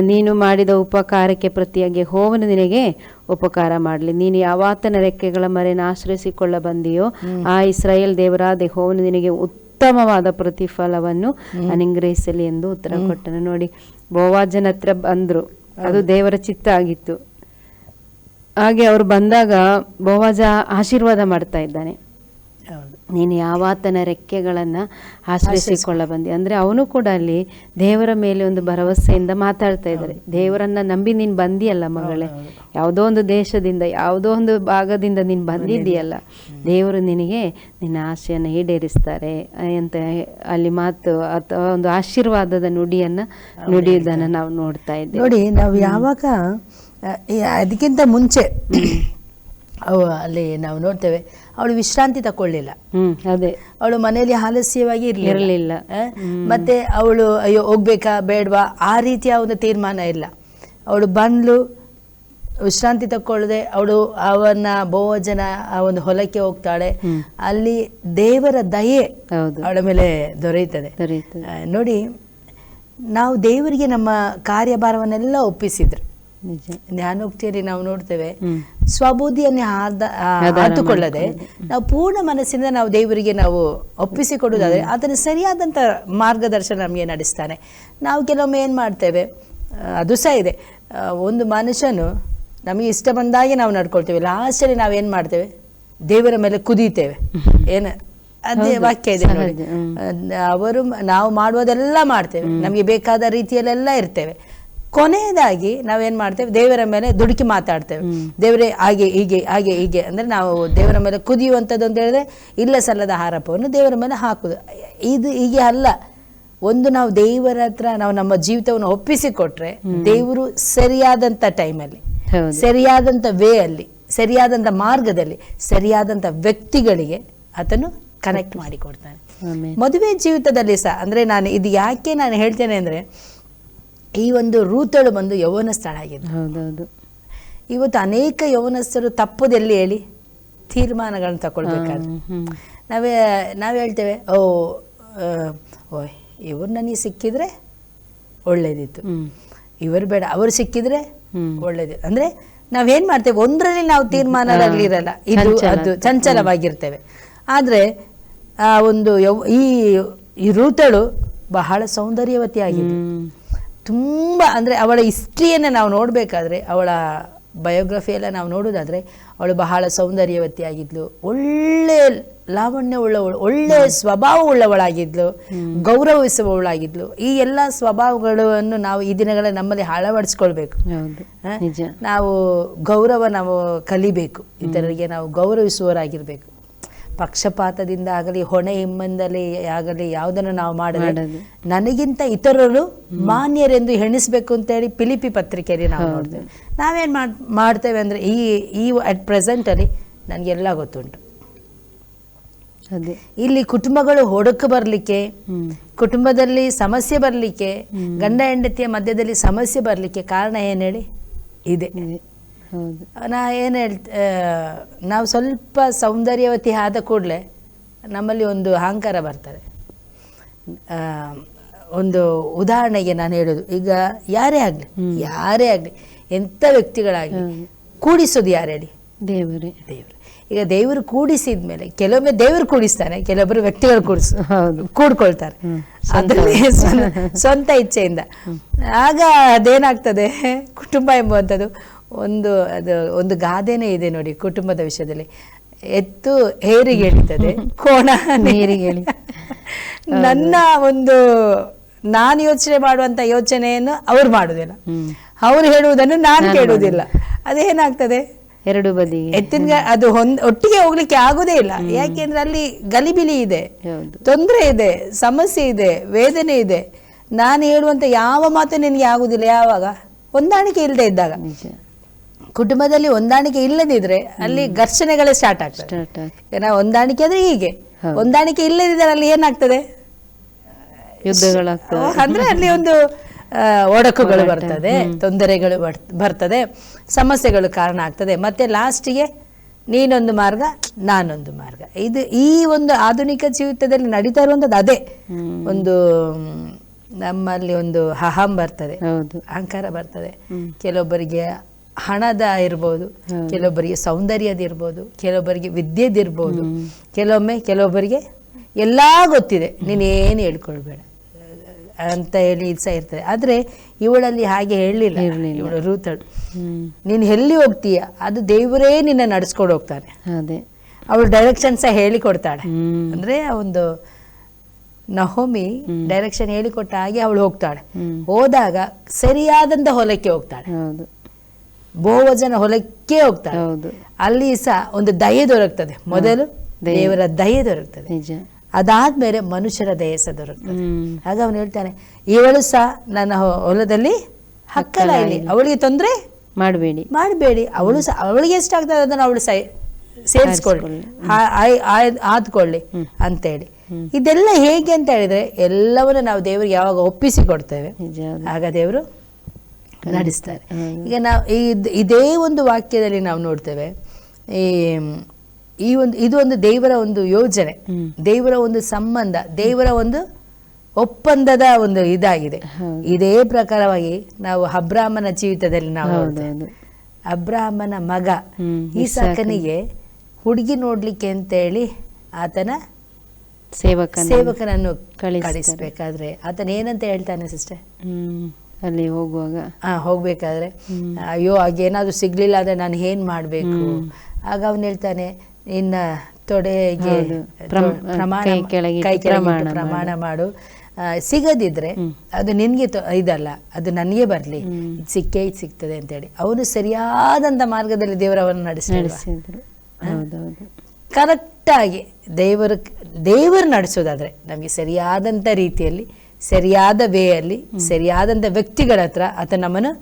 ನೀನು ಮಾಡಿದ ಉಪಕಾರಕ್ಕೆ ಪ್ರತಿಯಾಗಿ ಹೋವನು ನಿನಗೆ ಉಪಕಾರ ಮಾಡಲಿ. ನೀನು ಯಾವಾತನ ರೆಕ್ಕೆಗಳ ಮರೆಯನ್ನು ಆಶ್ರಯಿಸಿಕೊಳ್ಳ ಬಂದಿಯೋ ಆ ಇಸ್ರಾಯೇಲ್ ದೇವರಾದ ಹೋವನು ನಿನಗೆ ಉತ್ತಮವಾದ ಪ್ರತಿಫಲವನ್ನು ಅನುಗ್ರಹಿಸಲಿ ಎಂದು ಉತ್ತರ ಕೊಟ್ಟನು. ನೋಡಿ ಬೋವಾಜನ ಹತ್ರ ಬಂದ್ರು. ಅದು ದೇವರ ಚಿತ್ತ ಆಗಿತ್ತು. ಹಾಗೆ ಅವರು ಬಂದಾಗ ಬೋವಾಜ ಆಶೀರ್ವಾದ ಮಾಡ್ತಾ ಇದ್ದಾನೆ. ನೀನು ಯಾವಾತನ ರೆಕ್ಕೆಗಳನ್ನು ಆಶ್ರಯಿಸಿಕೊಳ್ಳ ಬಂದಿ. ಅಂದ್ರೆ ಅವನು ಕೂಡ ಅಲ್ಲಿ ದೇವರ ಮೇಲೆ ಒಂದು ಭರವಸೆಯಿಂದ ಮಾತಾಡ್ತಾ ಇದ್ದಾರೆ. ದೇವರನ್ನ ನಂಬಿ ನೀನು ಬಂದಿಯಲ್ಲ ಮಗಳೇ. ಯಾವುದೋ ಒಂದು ದೇಶದಿಂದ ಯಾವುದೋ ಒಂದು ಭಾಗದಿಂದ ನೀನು ಬಂದಿದ್ದೀಯಲ್ಲ. ದೇವರು ನಿನಗೆ ನಿನ್ನ ಆಶೆಯನ್ನು ಈಡೇರಿಸ್ತಾರೆ ಅಂತ ಅಲ್ಲಿ ಮಾತು ಅಥವಾ ಒಂದು ಆಶೀರ್ವಾದದ ನುಡಿಯನ್ನ ನುಡಿಯುವುದನ್ನು ನಾವು ನೋಡ್ತಾ ಇದ್ದೇವೆ. ನೋಡಿ ನಾವು ಯಾವಾಗ ಅದಕ್ಕಿಂತ ಮುಂಚೆ ಅವು ಅಲ್ಲಿ ನಾವು ನೋಡ್ತೇವೆ. ಅವಳು ವಿಶ್ರಾಂತಿ ತಕೊಳ್ಳಿಲ್ಲ. ಅದೇ. ಅವಳು ಮನೆಯಲ್ಲಿ ಆಲಸ್ಯವಾಗಿ ಇರ್ಲಿಲ್ಲ. ಮತ್ತೆ ಅವಳು ಅಯ್ಯೋ ಹೋಗ್ಬೇಕಾ ಬೇಡವಾ ಆ ರೀತಿಯ ಒಂದು ತೀರ್ಮಾನ ಇಲ್ಲ. ಅವಳು ಬಂದ್ಲು ವಿಶ್ರಾಂತಿ ತಕ್ಕೊಳ್ಳದೆ ಅವಳು ಅವನ ಭೋಜನ ಆ ಒಂದು ಹೊಲಕ್ಕೆ ಹೋಗ್ತಾಳೆ. ಅಲ್ಲಿ ದೇವರ ದಯೆ ಅವಳ ಮೇಲೆ ದೊರೆಯುತ್ತದೆ. ನೋಡಿ ನಾವು ದೇವರಿಗೆ ನಮ್ಮ ಕಾರ್ಯಭಾರವನ್ನೆಲ್ಲ ಒಪ್ಪಿಸಿದ್ರು. ಜ್ಞಾನೋಕ್ತಿಯಲ್ಲಿ ನಾವು ನೋಡ್ತೇವೆ. ಸ್ವಬುದ್ಧಿಯನ್ನು ಆದ ಆತುಕೊಳ್ಳದೆ ನಾವು ಪೂರ್ಣ ಮನಸ್ಸಿಂದ ನಾವು ದೇವರಿಗೆ ನಾವು ಒಪ್ಪಿಸಿಕೊಡುವುದಾದರೆ ಅದನ್ನು ಸರಿಯಾದಂಥ ಮಾರ್ಗದರ್ಶನ ನಮಗೆ ನಡೆಸ್ತಾನೆ. ನಾವು ಕೆಲವೊಮ್ಮೆ ಏನು ಮಾಡ್ತೇವೆ ಅದು ಸಹ ಇದೆ. ಒಂದು ಮನುಷ್ಯನು ನಮಗೆ ಇಷ್ಟ ಬಂದಾಗೆ ನಾವು ನಡ್ಕೊಳ್ತೇವೆ. ಲಾಸ್ಟಲ್ಲಿ ನಾವು ಏನು ಮಾಡ್ತೇವೆ? ದೇವರ ಮೇಲೆ ಕುದೀತೇವೆ. ಏನು? ಅದೇ ವಾಕ್ಯ ಇದೆ ನೋಡಿ. ಅವರು ನಾವು ಮಾಡುವುದೆಲ್ಲ ಮಾಡ್ತೇವೆ. ನಮಗೆ ಬೇಕಾದ ರೀತಿಯಲ್ಲೆಲ್ಲ ಇರ್ತೇವೆ. ಕೊನೆಯದಾಗಿ ನಾವೇನ್ ಮಾಡ್ತೇವೆ? ದೇವರ ಮೇಲೆ ದುಡುಕಿ ಮಾತಾಡ್ತೇವೆ. ದೇವರೇ ಹಾಗೆ ಹೀಗೆ ಹಾಗೆ ಹೀಗೆ ಅಂದ್ರೆ ನಾವು ದೇವರ ಮೇಲೆ ಕುದಿಯುವಂಥದ್ದು ಅಂತ ಹೇಳಿದ್ರೆ ಇಲ್ಲ ಸಲ್ಲದ ಆರೋಪವನ್ನು ದೇವರ ಮೇಲೆ ಹಾಕುದು. ಇದು ಹೀಗೆ ಅಲ್ಲ. ಒಂದು ನಾವು ದೇವರ ಹತ್ರ ನಾವು ನಮ್ಮ ಜೀವಿತವನ್ನು ಒಪ್ಪಿಸಿಕೊಟ್ರೆ ದೇವರು ಸರಿಯಾದಂಥ ಟೈಮಲ್ಲಿ ಅಲ್ಲಿ ಸರಿಯಾದಂಥ ವೇ ಅಲ್ಲಿ ಸರಿಯಾದಂಥ ಮಾರ್ಗದಲ್ಲಿ ಸರಿಯಾದಂಥ ವ್ಯಕ್ತಿಗಳಿಗೆ ಅದನ್ನು ಕನೆಕ್ಟ್ ಮಾಡಿ ಕೊಡ್ತಾನೆ ಆಮೇಲೆ ಮದುವೆ ಜೀವಿತದಲ್ಲಿ ಸಹ ಅಂದ್ರೆ ನಾನು ಇದು ಯಾಕೆ ನಾನು ಹೇಳ್ತೇನೆ ಅಂದ್ರೆ ಈ ಒಂದು ರೂತಳು ಬಂದು ಯೌವನ ಸ್ಥಳ ಆಗಿದೆ ಹೌದೌದು. ಇವತ್ತು ಅನೇಕ ಯೌವನಸ್ಥರು ತಪ್ಪದೆಲ್ಲಿ ಹೇಳಿ? ತೀರ್ಮಾನಗಳನ್ನು ತಗೊಳ್ಬೇಕಾದ್ರೆ. ನಾವೇ ನಾವು ಹೇಳ್ತೇವೆ ಓ ಆ, ಓಯ್ ಇವ್ರು ನನಗೆ ಸಿಕ್ಕಿದ್ರೆ ಒಳ್ಳೇದಿತ್ತು. ಇವರು ಬೇಡ ಅವರು ಸಿಕ್ಕಿದ್ರೆ. ಒಳ್ಳೇದು ಅಂದ್ರೆ ನಾವೇನ್ ಮಾಡ್ತೇವೆ ಒಂದರಲ್ಲಿ ನಾವು ತೀರ್ಮಾನದಲ್ಲಿರಲ್ಲ ಇದು. ಅದು ಚಂಚಲವಾಗಿರ್ತೇವೆ. ಆದ್ರೆ ಆ ಒಂದು ಯೌ- ಈ ರೂತಳು ಬಹಳ ಸೌಂದರ್ಯವತಿ ಆಗಿದೆ ತುಂಬ ಅಂದರೆ ಅವಳ ಹಿಸ್ಟ್ರಿಯನ್ನು ನಾವು ನೋಡಬೇಕಾದ್ರೆ ಅವಳ ಬಯೋಗ್ರಫಿಯೆಲ್ಲ ನಾವು ನೋಡೋದಾದರೆ ಅವಳು ಬಹಳ ಸೌಂದರ್ಯವತಿ ಆಗಿದ್ಲು ಒಳ್ಳೆ ಲಾವಣ್ಯ ಉಳ್ಳವಳು ಒಳ್ಳೆ ಸ್ವಭಾವ ಉಳ್ಳವಳಾಗಿದ್ಲು ಗೌರವಿಸುವವಳಾಗಿದ್ಲು ಈ ಎಲ್ಲ ಸ್ವಭಾವಗಳನ್ನು ನಾವು ಈ ದಿನಗಳ ನಮ್ಮಲ್ಲಿ ಅಳವಡಿಸ್ಕೊಳ್ಬೇಕು. ನಾವು ಗೌರವ ನಾವು ಕಲಿಬೇಕು ಇತರರಿಗೆ ನಾವು ಗೌರವಿಸುವವರಾಗಿರ್ಬೇಕು. ಪಕ್ಷಪಾತದಿಂದ ಆಗಲಿ ಹೊಣೆ ಹಿಮ್ಮಂದಲೇ ಆಗಲಿ ಯಾವುದನ್ನು ನಾವು ಮಾಡದೆ. ನನಗಿಂತ ಇತರರು ಮಾನ್ಯರೆಂದು ಎಣಿಸ್ಬೇಕು ಅಂತೇಳಿ ಪಿಲಿಪಿ ಪತ್ರಿಕೆಯಲ್ಲಿ ನಾವು ನೋಡ್ತೇವೆ. ನಾವೇನು ಮಾಡ್- ಮಾಡ್ತೇವೆ ಅಂದ್ರೆ ಈ ಈ ಅಟ್ ಪ್ರೆಸೆಂಟಲ್ಲಿ ನನಗೆಲ್ಲ ಗೊತ್ತುಂಟು. ಇಲ್ಲಿ ಕುಟುಂಬಗಳು ಹೊಡಕು ಬರಲಿಕ್ಕೆ ಕುಟುಂಬದಲ್ಲಿ ಸಮಸ್ಯೆ ಬರಲಿಕ್ಕೆ ಗಂಡ ಹೆಂಡತಿಯ ಮಧ್ಯದಲ್ಲಿ ಸಮಸ್ಯೆ ಬರಲಿಕ್ಕೆ ಕಾರಣ ಏನು ಹೇಳಿ? ಇದೆ. ಹೌದು. ನಾ ಏನು ಹೇಳ್ತ ನಾವು ಸ್ವಲ್ಪ ಸೌಂದರ್ಯವತಿ ಆದ ಕೂಡಲೇ ನಮ್ಮಲ್ಲಿ ಒಂದು ಅಹಂಕಾರ ಬರ್ತದೆ. ಆ, ಒಂದು ಉದಾಹರಣೆಗೆ ನಾನು ಹೇಳೋದು ಈಗ ಯಾರೇ ಆಗಲಿ ಯಾರೇ ಆಗಲಿ ಎಂಥ ವ್ಯಕ್ತಿಗಳಾಗಲಿ ಕೂಡಿಸೋದು ಯಾರು ಹೇಳಿ ದೇವರೇ. ದೇವರು. ಈಗ ದೇವರು ಕೂಡಿಸಿದ ಮೇಲೆ ಕೆಲವೊಮ್ಮೆ ದೇವರು ಕೂಡಿಸ್ತಾನೆ ಕೆಲವೊಬ್ಬರು ವ್ಯಕ್ತಿಗಳು ಕೂಡಿಸ್ ಹೌದು. ಕೂಡ್ಕೊಳ್ತಾರೆ. ಅದರಲ್ಲಿ ಸ್ವ- ಸ್ವಂತ ಇಚ್ಛೆಯಿಂದ. ಆಗ ಅದೇನಾಗ್ತದೆ? ಕುಟುಂಬ ಎಂಬುವಂಥದ್ದು ಒಂದು ಅದು ಒಂದು ಗಾದೆನೇ ಇದೆ ನೋಡಿ ಕುಟುಂಬದ ವಿಷಯದಲ್ಲಿ. ಎತ್ತು ಹೇರಿಗೆ ಎಳಿತದೆ? ಕೋಣ ನೀರಿಗೆ. ನನ್ನ ಒಂದು ನಾನು ಯೋಚನೆ ಮಾಡುವಂತ ಯೋಚನೆಯನ್ನು ಅವ್ರು ಮಾಡುದಿಲ್ಲ. ಅವ್ರು ಹೇಳುವುದನ್ನು ನಾನು ಕೇಳುವುದಿಲ್ಲ. ಅದೇನಾಗ್ತದೆ? ಎರಡು ಬದಿ ಎತ್ತಿನ ಅದು ಹೊಂದ್ ಒಟ್ಟಿಗೆ ಹೋಗ್ಲಿಕ್ಕೆ ಆಗುದೇ ಇಲ್ಲ. ಯಾಕೆಂದ್ರೆ ಅಲ್ಲಿ ಗಲಿಬಿಲಿ ಇದೆ. ತೊಂದರೆ ಇದೆ ಸಮಸ್ಯೆ ಇದೆ ವೇದನೆ ಇದೆ. ನಾನು ಹೇಳುವಂತ ಯಾವ ಮಾತು ನಿನಗೆ ಆಗುದಿಲ್ಲ ಯಾವಾಗ? ಹೊಂದಾಣಿಕೆ ಇಲ್ಲದೆ ಇದ್ದಾಗ. ಕುಟುಂಬದಲ್ಲಿ ಹೊಂದಾಣಿಕೆ ಇಲ್ಲದಿದ್ರೆ ಅಲ್ಲಿ ಘರ್ಷಣೆಗಳೇ ಸ್ಟಾರ್ಟ್ ಆಗ್ತದೆ. ಈಗ ನಾವು ಹೊಂದಾಣಿಕೆ ಅಂದ್ರೆ ಹೀಗೆ. ಹೌದು. ಹೊಂದಾಣಿಕೆ ಇಲ್ಲದಿದ್ದರೆ ಅಲ್ಲಿ ಏನಾಗ್ತದೆ? ಅಂದ್ರೆ ಅಲ್ಲಿ ಒಂದು ಒಡಕುಗಳು ಬರ್ತದೆ ತೊಂದರೆಗಳು ಬರ್ತದೆ ಸಮಸ್ಯೆಗಳು ಕಾರಣ ಆಗ್ತದೆ. ಮತ್ತೆ ಲಾಸ್ಟಿಗೆ ನೀನೊಂದು ಮಾರ್ಗ ನಾನೊಂದು ಮಾರ್ಗ. ಇದು ಈ ಒಂದು ಆಧುನಿಕ ಜೀವಿತದಲ್ಲಿ ನಡೀತಾ ಇರುವಂಥದ್ದು ಅದೇ. ಒಂದು ನಮ್ಮಲ್ಲಿ ಒಂದು ಹಹಂ ಬರ್ತದೆ ಹೌದು. ಅಹಂಕಾರ ಬರ್ತದೆ. ಕೆಲವೊಬ್ಬರಿಗೆ ಹಣದ ಇರ್ಬೋದು ಕೆಲವೊಬ್ಬರಿಗೆ ಸೌಂದರ್ಯದ ಇರ್ಬೋದು ಕೆಲವೊಬ್ಬರಿಗೆ ವಿದ್ಯೆದಿರ್ಬೋದು ಕೆಲವೊಮ್ಮೆ ಕೆಲವೊಬ್ಬರಿಗೆ ಎಲ್ಲ ಗೊತ್ತಿದೆ. ನೀನೇನು ಹೇಳ್ಕೊಳ್ಬೇಡ ಅಂತ ಹೇಳಿ ಇದು ಸಹ ಇರ್ತದೆ. ಆದರೆ ಇವಳಲ್ಲಿ ಹಾಗೆ ಹೇಳಲಿಲ್ಲ. ಇವಳು ರೂತಳು ನೀನು ಎಲ್ಲಿ ಹೋಗ್ತೀಯ? ಅದು ದೇವರೇ ನಿನ್ನ ನಡೆಸ್ಕೊಂಡು ಹೋಗ್ತಾನೆ. ಅದೇ. ಅವಳು ಡೈರೆಕ್ಷನ್ ಸಹ ಹೇಳಿಕೊಡ್ತಾಳೆ. ಅಂದರೆ ಒಂದು ನಹೋಮಿ ಡೈರೆಕ್ಷನ್ ಹೇಳಿಕೊಟ್ಟ ಹಾಗೆ ಅವಳು ಹೋಗ್ತಾಳೆ. ಹೋದಾಗ ಸರಿಯಾದಂಥ ಹೊಲಕ್ಕೆ ಹೋಗ್ತಾಳೆ. ಹೌದು. ಬೋವಜನ ಹೊಲಕ್ಕೆ ಹೋಗ್ತಾರೆ. ಹೌದು. ಅಲ್ಲಿ ಸಹ ಒಂದು ದಯೆ ದೊರಕ್ತದೆ. ಮೊದಲು ದೇವರ ದಯೆ ದೊರಕ್ತದೆ. ನಿಜ. ಅದಾದ್ಮೇಲೆ ಮನುಷ್ಯರ ದಯೆ ಸಹ ದೊರಕ್ತದೆ. ಹಾಗೆ ಆಗ ಅವನು ಹೇಳ್ತಾನೆ ಇವಳು ಸಹ ನನ್ನ ಹೊಲದಲ್ಲಿ ಹಕ್ಕಲ ಇಲ್ಲಿ ಅವಳಿಗೆ ತೊಂದರೆ ಮಾಡಬೇಡಿ. ಮಾಡಬೇಡಿ. ಅವಳು ಸಹ ಅವಳಿಗೆ ಎಷ್ಟಾಗ್ತದೆ ಅದನ್ನು ಅವಳು ಸಹ ಸೇರಿಸ್ಕೊಳ್ಳಿ. ಆದ್ಕೊಳ್ಳಿ ಅಂತೇಳಿ. ಇದೆಲ್ಲ ಹೇಗೆ ಅಂತ ಹೇಳಿದ್ರೆ ಎಲ್ಲವನ್ನು ನಾವು ದೇವರಿಗೆ ಯಾವಾಗ ಒಪ್ಪಿಸಿ ಕೊಡ್ತೇವೆ ಆಗ ದೇವರು ನಡೆಸ್ತಾರೆ. ಈಗ ನಾವು ಇದೇ ಒಂದು ವಾಕ್ಯದಲ್ಲಿ ನಾವು ನೋಡ್ತೇವೆ ಈ ಈ ಒಂದು ಇದು ಒಂದು ದೇವರ ಒಂದು ಯೋಜನೆ ದೇವರ ಒಂದು ಸಂಬಂಧ ದೇವರ ಒಂದು ಒಪ್ಪಂದದ ಒಂದು ಇದಾಗಿದೆ. ಇದೇ ಪ್ರಕಾರವಾಗಿ ನಾವು ಅಬ್ರಾಹ್ಮನ ಜೀವಿತದಲ್ಲಿ ನಾವು ನೋಡ್ತೇವೆ. ಅಬ್ರಾಹ್ಮನ ಮಗ ಈ ಸಾಕನಿಗೆ ಹುಡುಗಿ ನೋಡ್ಲಿಕ್ಕೆ ಅಂತೇಳಿ ಆತನ ಸೇವಕ ಸೇವಕನನ್ನು ಕಳಿಸಬೇಕಾದ್ರೆ. ಆತನ ಏನಂತ ಹೇಳ್ತಾನೆ ಸಿಸ್ಟರ್ ಅಲ್ಲಿ ಹೋಗುವಾಗ. ಆ ಹೋಗ್ಬೇಕಾದ್ರೆ. ಅಯ್ಯೋ ಹಾಗೇನಾದ್ರೂ ಸಿಗ್ಲಿಲ್ಲ ಅಂದ್ರೆ ನಾನು ಏನ್ ಮಾಡ್ಬೇಕು? ಆಗ ಅವನು ಹೇಳ್ತಾನೆ ನಿನ್ನ ತೊಡೆಗೆ ಪ್ರಮಾಣ ಕೈ ಕೆಳಗೆ ಪ್ರಮಾಣ ಮಾಡು. ಸಿಗದಿದ್ರೆ ಅದು ನಿನ್ಗೆ ಇದಲ್ಲ ಅದು ನನಗೆ ಬರ್ಲಿ. ಇದು ಸಿಕ್ಕೇ ಸಿಗ್ತದೆ ಅಂತೇಳಿ. ಅವನು ಸರಿಯಾದಂತ ಮಾರ್ಗದಲ್ಲಿ ದೇವರವನ್ನು ನಡೆಸಿ ನಡೆಸಿದ್ರು. ಕರೆಕ್ಟಾಗಿ ದೇವರ ದೇವರು ನಡೆಸೋದಾದ್ರೆ ನಮಗೆ ಸರಿಯಾದಂತ ರೀತಿಯಲ್ಲಿ ಸರಿಯಾದ ವೇಯಲ್ಲಿ ಸರಿಯಾದಂಥ ವ್ಯಕ್ತಿಗಳ ಹತ್ರ ಆತ ನಮ್ಮನ್ನು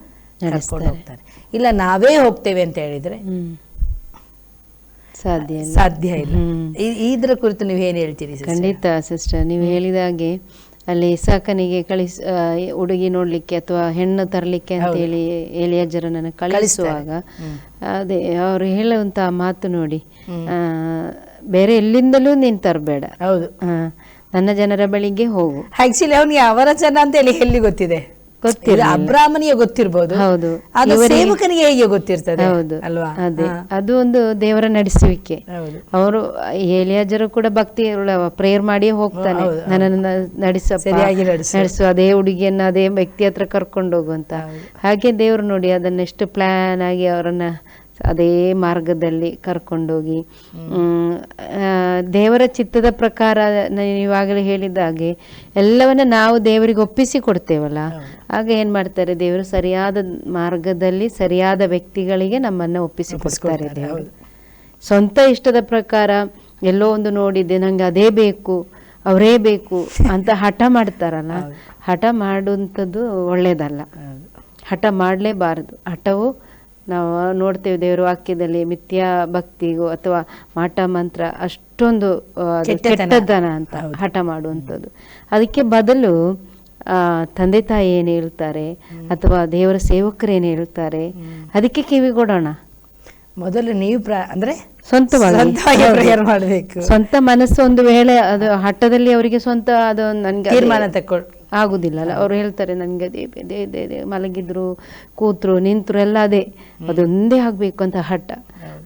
ನಡೆಸ್ಕೊಂಡು ಹೋಗ್ತಾರೆ ಇಲ್ಲ ನಾವೇ ಹೋಗ್ತೇವೆ ಅಂತ ಹೇಳಿದ್ರೆ ಸಾಧ್ಯ ಸಾಧ್ಯ ಇಲ್ಲ. ಇದ್ರ ಕುರಿತು ನೀವು ಏನು ಹೇಳ್ತೀರಿ? ಖಂಡಿತ ಸಿಸ್ಟರ್ ನೀವು ಹೇಳಿದ ಹಾಗೆ ಅಲ್ಲಿ ಸಾಕನಿಗೆ ಕಳಿಸ್ ಹುಡುಗಿ ನೋಡ್ಲಿಕ್ಕೆ ಅಥವಾ ಹೆಣ್ಣು ತರಲಿಕ್ಕೆ ಅಂತ ಹೇಳಿ ಎಲಿಯಜ್ಜರನನ್ನು ಕಳಿಸುವಾಗ ಅದೇ ಅವರು ಹೇಳುವಂತ ಮಾತು ನೋಡಿ ಆ, ಬೇರೆ ಎಲ್ಲಿಂದಲೂ ನೀನು ತರಬೇಡ. ಹೌದು. ನನ್ನ ಜನರ ಬಳಿಗೆ ಹೋಗು. ಆಕ್ಚುಲಿ ಅವನಿಗೆ ಅವರ ಜನ ಅಂತ ಹೇಳಿ ಎಲ್ಲಿ ಗೊತ್ತಿದೆ? ಗೊತ್ತಿಲ್ಲ ಅಬ್ರಾಹ್ಮನಿಗೆ ಗೊತ್ತಿರ್ಬೋದು. ಹೌದು. ಅದು ಸೇವಕನಿಗೆ ಹೇಗೆ ಗೊತ್ತಿರ್ತದೆ? ಹೌದು. ಅಲ್ವಾ? ಅದೇ. ಅದು ಒಂದು ದೇವರ ನಡೆಸುವಿಕೆ. ಅವರು ಹೇಳಿಯಾಜರು ಕೂಡ ಭಕ್ತಿ ಪ್ರೇಯರ್ ಮಾಡಿ ಹೋಗ್ತಾನೆ. ನನ್ನನ್ನು ನಡೆಸ ಸರಿಯಾಗಿ ನಡೆಸು. ನಡೆಸು. ಅದೇ ಹುಡುಗಿಯನ್ನ ಅದೇ ವ್ಯಕ್ತಿ ಹತ್ರ ಕರ್ಕೊಂಡು ಹೋಗುವಂತ ಹಾಗೆ ದೇವರು ನೋಡಿ ಅದನ್ನ ಎಷ್ಟು ಪ್ಲಾನ್ ಆಗಿ ಅವರನ್ನ ಅದೇ ಮಾರ್ಗದಲ್ಲಿ ಕರ್ಕೊಂಡೋಗಿ ದೇವರ ಚಿತ್ತದ ಪ್ರಕಾರ ನೀವಾಗಲೇ ಹೇಳಿದ ಹಾಗೆ ಎಲ್ಲವನ್ನ ನಾವು ದೇವರಿಗೆ ಒಪ್ಪಿಸಿ ಕೊಡ್ತೇವಲ್ಲ? ಆಗ ಏನ್ ಮಾಡ್ತಾರೆ? ದೇವರು ಸರಿಯಾದ ಮಾರ್ಗದಲ್ಲಿ ಸರಿಯಾದ ವ್ಯಕ್ತಿಗಳಿಗೆ ನಮ್ಮನ್ನ ಒಪ್ಪಿಸಿ ಕೊಡ್ತಾರೆ ದೇವರು. ಸ್ವಂತ ಇಷ್ಟದ ಪ್ರಕಾರ ಎಲ್ಲೋ ಒಂದು ನೋಡಿದ್ದೆ ನಂಗೆ ಅದೇ ಬೇಕು ಅವರೇ ಬೇಕು ಅಂತ ಹಠ ಮಾಡ್ತಾರಲ್ಲ? ಹಠ ಮಾಡುವಂಥದ್ದು ಒಳ್ಳೇದಲ್ಲ. ಹಠ ಮಾಡಲೇಬಾರದು. ಹಠವು ನಾವು ನೋಡ್ತೇವೆ ದೇವರ ವಾಕ್ಯದಲ್ಲಿ ಮಿಥ್ಯಾ ಭಕ್ತಿಗೂ ಅಥವಾ ಮಾಟ ಮಂತ್ರ ಅಷ್ಟೊಂದು ಕೆಟ್ಟದನ ಅಂತ ಹಠ ಮಾಡುವಂಥದ್ದು. ಅದಕ್ಕೆ ಬದಲು ಆ, ತಂದೆ ತಾಯಿ ಏನು ಹೇಳ್ತಾರೆ ಅಥವಾ ದೇವರ ಸೇವಕರು ಏನು ಹೇಳ್ತಾರೆ ಅದಕ್ಕೆ ಕಿವಿ ಕೊಡೋಣ. ಮೊದಲು ನೀವು ಪ್ರ ಅಂದ್ರೆ ಸ್ವಂತ ಸ್ವಂತವಾಗಿ ಪ್ರೇಯರ್ ಮಾಡಬೇಕು. ಸ್ವಂತ ಮನಸ್ಸು ಒಂದು ವೇಳೆ ಅದು ಹಠದಲ್ಲಿ ಅವರಿಗೆ ಸ್ವಂತ ಅದು ನನ್ಗೆ ತೀರ್ಮಾನ ತಕ್ಕೊಳ್ಳಿ ಆಗುದಿಲ್ಲ ಅಲ್ಲ ಅವ್ರು ಹೇಳ್ತಾರೆ ನನ್ಗೆ ಅದೇ ಅದೇ ಅದೇ ಅದೇ ಮಲಗಿದ್ರು ಕೂತ್ರು ನಿಂತ್ರು ಎಲ್ಲ ಅದೇ. ಅದೊಂದೇ ಆಗ್ಬೇಕು ಅಂತ ಹಠ.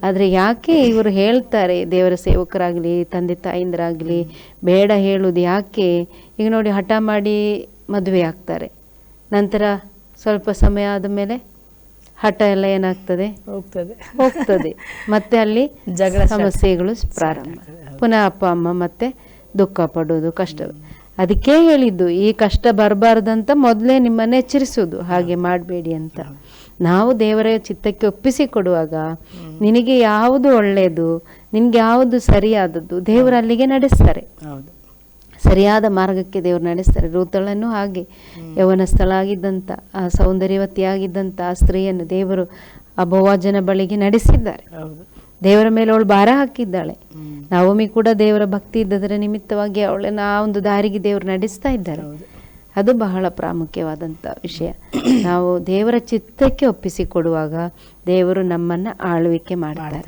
ಆದ್ರೆ ಯಾಕೆ ಇವರು ಹೇಳ್ತಾರೆ ದೇವರ ಸೇವಕರಾಗ್ಲಿ ತಂದೆ ತಾಯಿಂದ್ರಾಗ್ಲಿ ಬೇಡ ಹೇಳುದು ಯಾಕೆ? ಈಗ ನೋಡಿ ಹಠ ಮಾಡಿ ಮದುವೆ ಆಗ್ತಾರೆ. ನಂತರ ಸ್ವಲ್ಪ ಸಮಯ ಆದ ಮೇಲೆ ಹಠ ಎಲ್ಲ ಏನಾಗ್ತದೆ? ಹೋಗ್ತದೆ. ಹೋಗ್ತದೆ. ಮತ್ತೆ ಅಲ್ಲಿ ಜಗಳ ಸಮಸ್ಯೆಗಳು ಪ್ರಾರಂಭ. ಪುನಃ ಅಪ್ಪ ಅಮ್ಮ ಮತ್ತೆ ದುಃಖ ಪಡೋದು ಕಷ್ಟ. ಅದಕ್ಕೆ ಹೇಳಿದ್ದು ಈ ಕಷ್ಟ ಬರಬಾರ್ದಂತ ಮೊದಲೇ ನಿಮ್ಮನ್ನು ಎಚ್ಚರಿಸೋದು ಹಾಗೆ ಮಾಡಬೇಡಿ ಅಂತ. ನಾವು ದೇವರ ಚಿತ್ತಕ್ಕೆ ಒಪ್ಪಿಸಿ ಕೊಡುವಾಗ ನಿನಗೆ ಯಾವುದು ಒಳ್ಳೆಯದು ನಿನಗೆ ಯಾವುದು ಸರಿಯಾದದ್ದು ದೇವರು ಅಲ್ಲಿಗೆ ನಡೆಸ್ತಾರೆ. ಹೌದು. ಸರಿಯಾದ ಮಾರ್ಗಕ್ಕೆ ದೇವರು ನಡೆಸ್ತಾರೆ. ರೂತಳನ್ನು ಹಾಗೆ ಯೌವನಸ್ಥಳಾಗಿದ್ದಂಥ ಆ ಸೌಂದರ್ಯವತಿಯಾಗಿದ್ದಂಥ ಆ ಸ್ತ್ರೀಯನ್ನು ದೇವರು ಆ ಬಳಿಗೆ ನಡೆಸಿದ್ದಾರೆ. ಹೌದು. ದೇವರ ಮೇಲೆ ಅವಳು ಭಾರ ಹಾಕಿದ್ದಾಳೆ. ನವಮಿ ಕೂಡ ದೇವರ ಭಕ್ತಿ ಇದ್ದದರ ನಿಮಿತ್ತವಾಗಿ ಅವಳನ್ನ ಆ ಒಂದು ದಾರಿಗೆ ದೇವರು ನಡೆಸ್ತಾ ಇದ್ದಾರೆ. ಅದು ಬಹಳ ಪ್ರಾಮುಖ್ಯವಾದಂಥ ವಿಷಯ. ನಾವು ದೇವರ ಚಿತ್ತಕ್ಕೆ ಒಪ್ಪಿಸಿ ಕೊಡುವಾಗ ದೇವರು ನಮ್ಮನ್ನ ಆಳ್ವಿಕೆ ಮಾಡ್ತಾರೆ.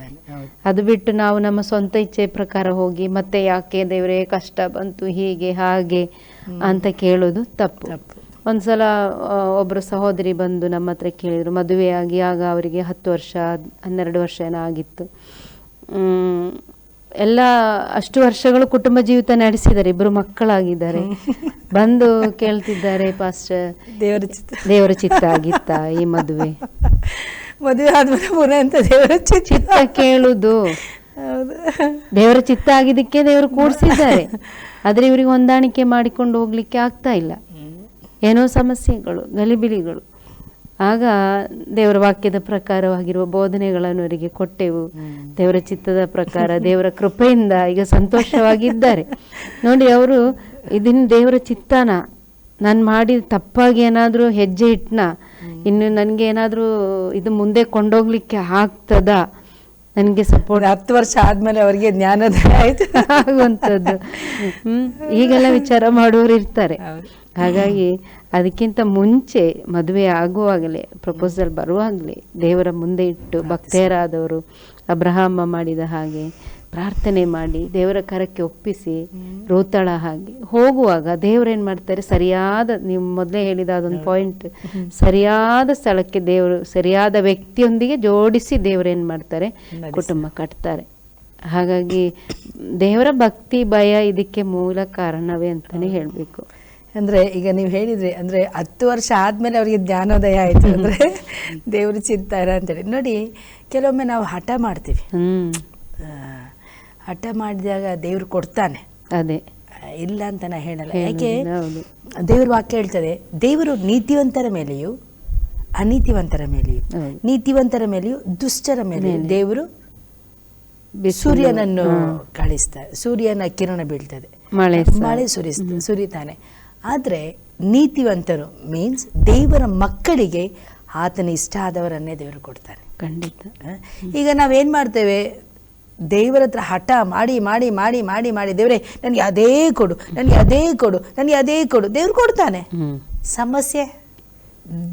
ಅದು ಬಿಟ್ಟು ನಾವು ನಮ್ಮ ಸ್ವಂತ ಇಚ್ಛೆ ಪ್ರಕಾರ ಹೋಗಿ ಮತ್ತೆ ಯಾಕೆ ದೇವರೇ ಕಷ್ಟ ಬಂತು ಹೀಗೆ ಹಾಗೆ ಅಂತ ಕೇಳೋದು ತಪ್ಪು. ತಪ್ಪು ಒಂದ್ಸಲ ಒಬ್ಬರು ಸಹೋದರಿ ಬಂದು ನಮ್ಮ ಹತ್ರ ಕೇಳಿದ್ರು ಮದುವೆಯಾಗಿ ಆಗ ಅವರಿಗೆ ಹತ್ತು ವರ್ಷ ಹನ್ನೆರಡು ವರ್ಷ ಏನೋ ಆಗಿತ್ತು ಎಲ್ಲ ಅಷ್ಟು ವರ್ಷಗಳು ಕುಟುಂಬ ಜೀವಿತ ನಡೆಸಿದ್ದಾರೆ ಇಬ್ಬರು ಮಕ್ಕಳಾಗಿದ್ದಾರೆ. ಬಂದು ಕೇಳ್ತಿದ್ದಾರೆ ಪಾಸ್ಟರ್ ದೇವರ ಚಿತ್ತ. ದೇವರ ಚಿತ್ತ ಆಗಿತ್ತಾ ಈ ಮದುವೆ? ಮದುವೆ ಆದ್ಮೇಲೆ ಪುನಃ ಅಂತ ದೇವರ ಚಿತ್ತ? ಕೇಳುದು. ದೇವರ ಚಿತ್ತ ಆಗಿದ್ದಕ್ಕೆ ದೇವರು ಕೂಡಿಸಿದ್ದಾರೆ ಆದ್ರೆ ಇವರಿಗೆ ಹೊಂದಾಣಿಕೆ ಮಾಡಿಕೊಂಡು ಹೋಗ್ಲಿಕ್ಕೆ ಆಗ್ತಾ ಇಲ್ಲ. ಏನೋ ಸಮಸ್ಯೆಗಳು ಗಲಿಬಿಲಿಗಳು. ಆಗ ದೇವರ ವಾಕ್ಯದ ಪ್ರಕಾರವಾಗಿರುವ ಬೋಧನೆಗಳನ್ನು ಅವರಿಗೆ ಕೊಟ್ಟೆವು. ದೇವರ ಚಿತ್ತದ ಪ್ರಕಾರ ದೇವರ ಕೃಪೆಯಿಂದ ಈಗ ಸಂತೋಷವಾಗಿದ್ದಾರೆ. ನೋಡಿ ಅವರು ಇದನ್ನು ದೇವರ ಚಿತ್ತನ ನಾನು ಮಾಡಿ ತಪ್ಪಾಗಿ ಏನಾದರೂ ಹೆಜ್ಜೆ ಇಟ್ಟನ ಇನ್ನು ನನಗೆ ಏನಾದರೂ ಇದು ಮುಂದೆ ಕೊಂಡೋಗ್ಲಿಕ್ಕೆ ಆಗ್ತದ? ನನಗೆ ಸಪೋರ್ಟ್ ಹತ್ತು ವರ್ಷ ಆದಮೇಲೆ ಅವರಿಗೆ ಜ್ಞಾನೋದಯ ಆಯ್ತು. ಆಗುವಂಥದ್ದು. ಈಗೆಲ್ಲ ವಿಚಾರ ಮಾಡೋರು ಇರ್ತಾರೆ. ಹಾಗಾಗಿ ಅದಕ್ಕಿಂತ ಮುಂಚೆ ಮದುವೆ ಆಗುವಾಗಲೇ ಪ್ರಪೋಸಲ್ ಬರುವಾಗಲೇ ದೇವರ ಮುಂದೆ ಇಟ್ಟು ಭಕ್ತೆಯರಾದವರು ಅಬ್ರಹಾಮ ಮಾಡಿದ ಹಾಗೆ ಪ್ರಾರ್ಥನೆ ಮಾಡಿ ದೇವರ ಕರಕ್ಕೆ ಒಪ್ಪಿಸಿ ರೋತಳ ಹಾಗೆ. ಹೋಗುವಾಗ ದೇವರೇನು ಮಾಡ್ತಾರೆ? ಸರಿಯಾದ ನೀವು ಮೊದಲೇ ಹೇಳಿದ ಅದೊಂದು ಪಾಯಿಂಟ್ ಸರಿಯಾದ ಸ್ಥಳಕ್ಕೆ ದೇವರು ಸರಿಯಾದ ವ್ಯಕ್ತಿಯೊಂದಿಗೆ ಜೋಡಿಸಿ ದೇವರೇನು ಮಾಡ್ತಾರೆ? ಕುಟುಂಬ ಕಟ್ತಾರೆ. ಹಾಗಾಗಿ ದೇವರ ಭಕ್ತಿ ಭಯ ಇದಕ್ಕೆ ಮೂಲ ಕಾರಣವೇ ಅಂತಲೇ ಹೇಳಬೇಕು. ಅಂದರೆ ಈಗ ನೀವು ಹೇಳಿದ್ರಿ ಅಂದರೆ ಹತ್ತು ವರ್ಷ ಆದಮೇಲೆ ಅವರಿಗೆ ಜ್ಞಾನೋದಯ ಆಯಿತು ಅಂದರೆ ದೇವರು ಚಿಂತಾರ ಅಂತೇಳಿ ನೋಡಿ ಕೆಲವೊಮ್ಮೆ ನಾವು ಹಠ ಮಾಡ್ತೀವಿ. ಹಠ ಮಾಡಿದಾಗ ದೇವ್ರು ಕೊಡ್ತಾನೆ. ಅದೇ. ಇಲ್ಲ ಅಂತ ನಾ ಹೇಳಲ್ಲ. ಯಾಕೆ? ದೇವ್ರ ವಾಕ್ಯ ಹೇಳ್ತದೆ ದೇವರು ನೀತಿವಂತರ ಮೇಲೆಯೂ ಅನೀತಿವಂತರ ಮೇಲೆಯೂ. ನೀತಿವಂತರ ಮೇಲೆಯೂ ದುಷ್ಟರ ಮೇಲೆ. ದೇವರು ಸೂರ್ಯನನ್ನು ಕಳಿಸ್ತಾರೆ ಸೂರ್ಯನ ಕಿರಣ ಬೀಳ್ತದೆ. ಮಳೆ ಮಳೆ ಸುರಿಸ್ ಸುರಿತಾನೆ. ಆದರೆ ನೀತಿವಂತರು ಮೀನ್ಸ್ ದೇವರ ಮಕ್ಕಳಿಗೆ ಆತನ ಇಷ್ಟ ಆದವರನ್ನೇ ದೇವರು ಕೊಡ್ತಾನೆ. ಖಂಡಿತ. ಈಗ ನಾವೇನು ಮಾಡ್ತೇವೆ? ದೇವರ ಹತ್ರ ಹಠ ಮಾಡಿ ಮಾಡಿ ಮಾಡಿ ಮಾಡಿ ಮಾಡಿ ದೇವರೇ ನನಗೆ ಅದೇ ಕೊಡು ನನಗೆ ಅದೇ ಕೊಡು ನನಗೆ ಅದೇ ಕೊಡು ದೇವ್ರು ಕೊಡ್ತಾನೆ. ಸಮಸ್ಯೆ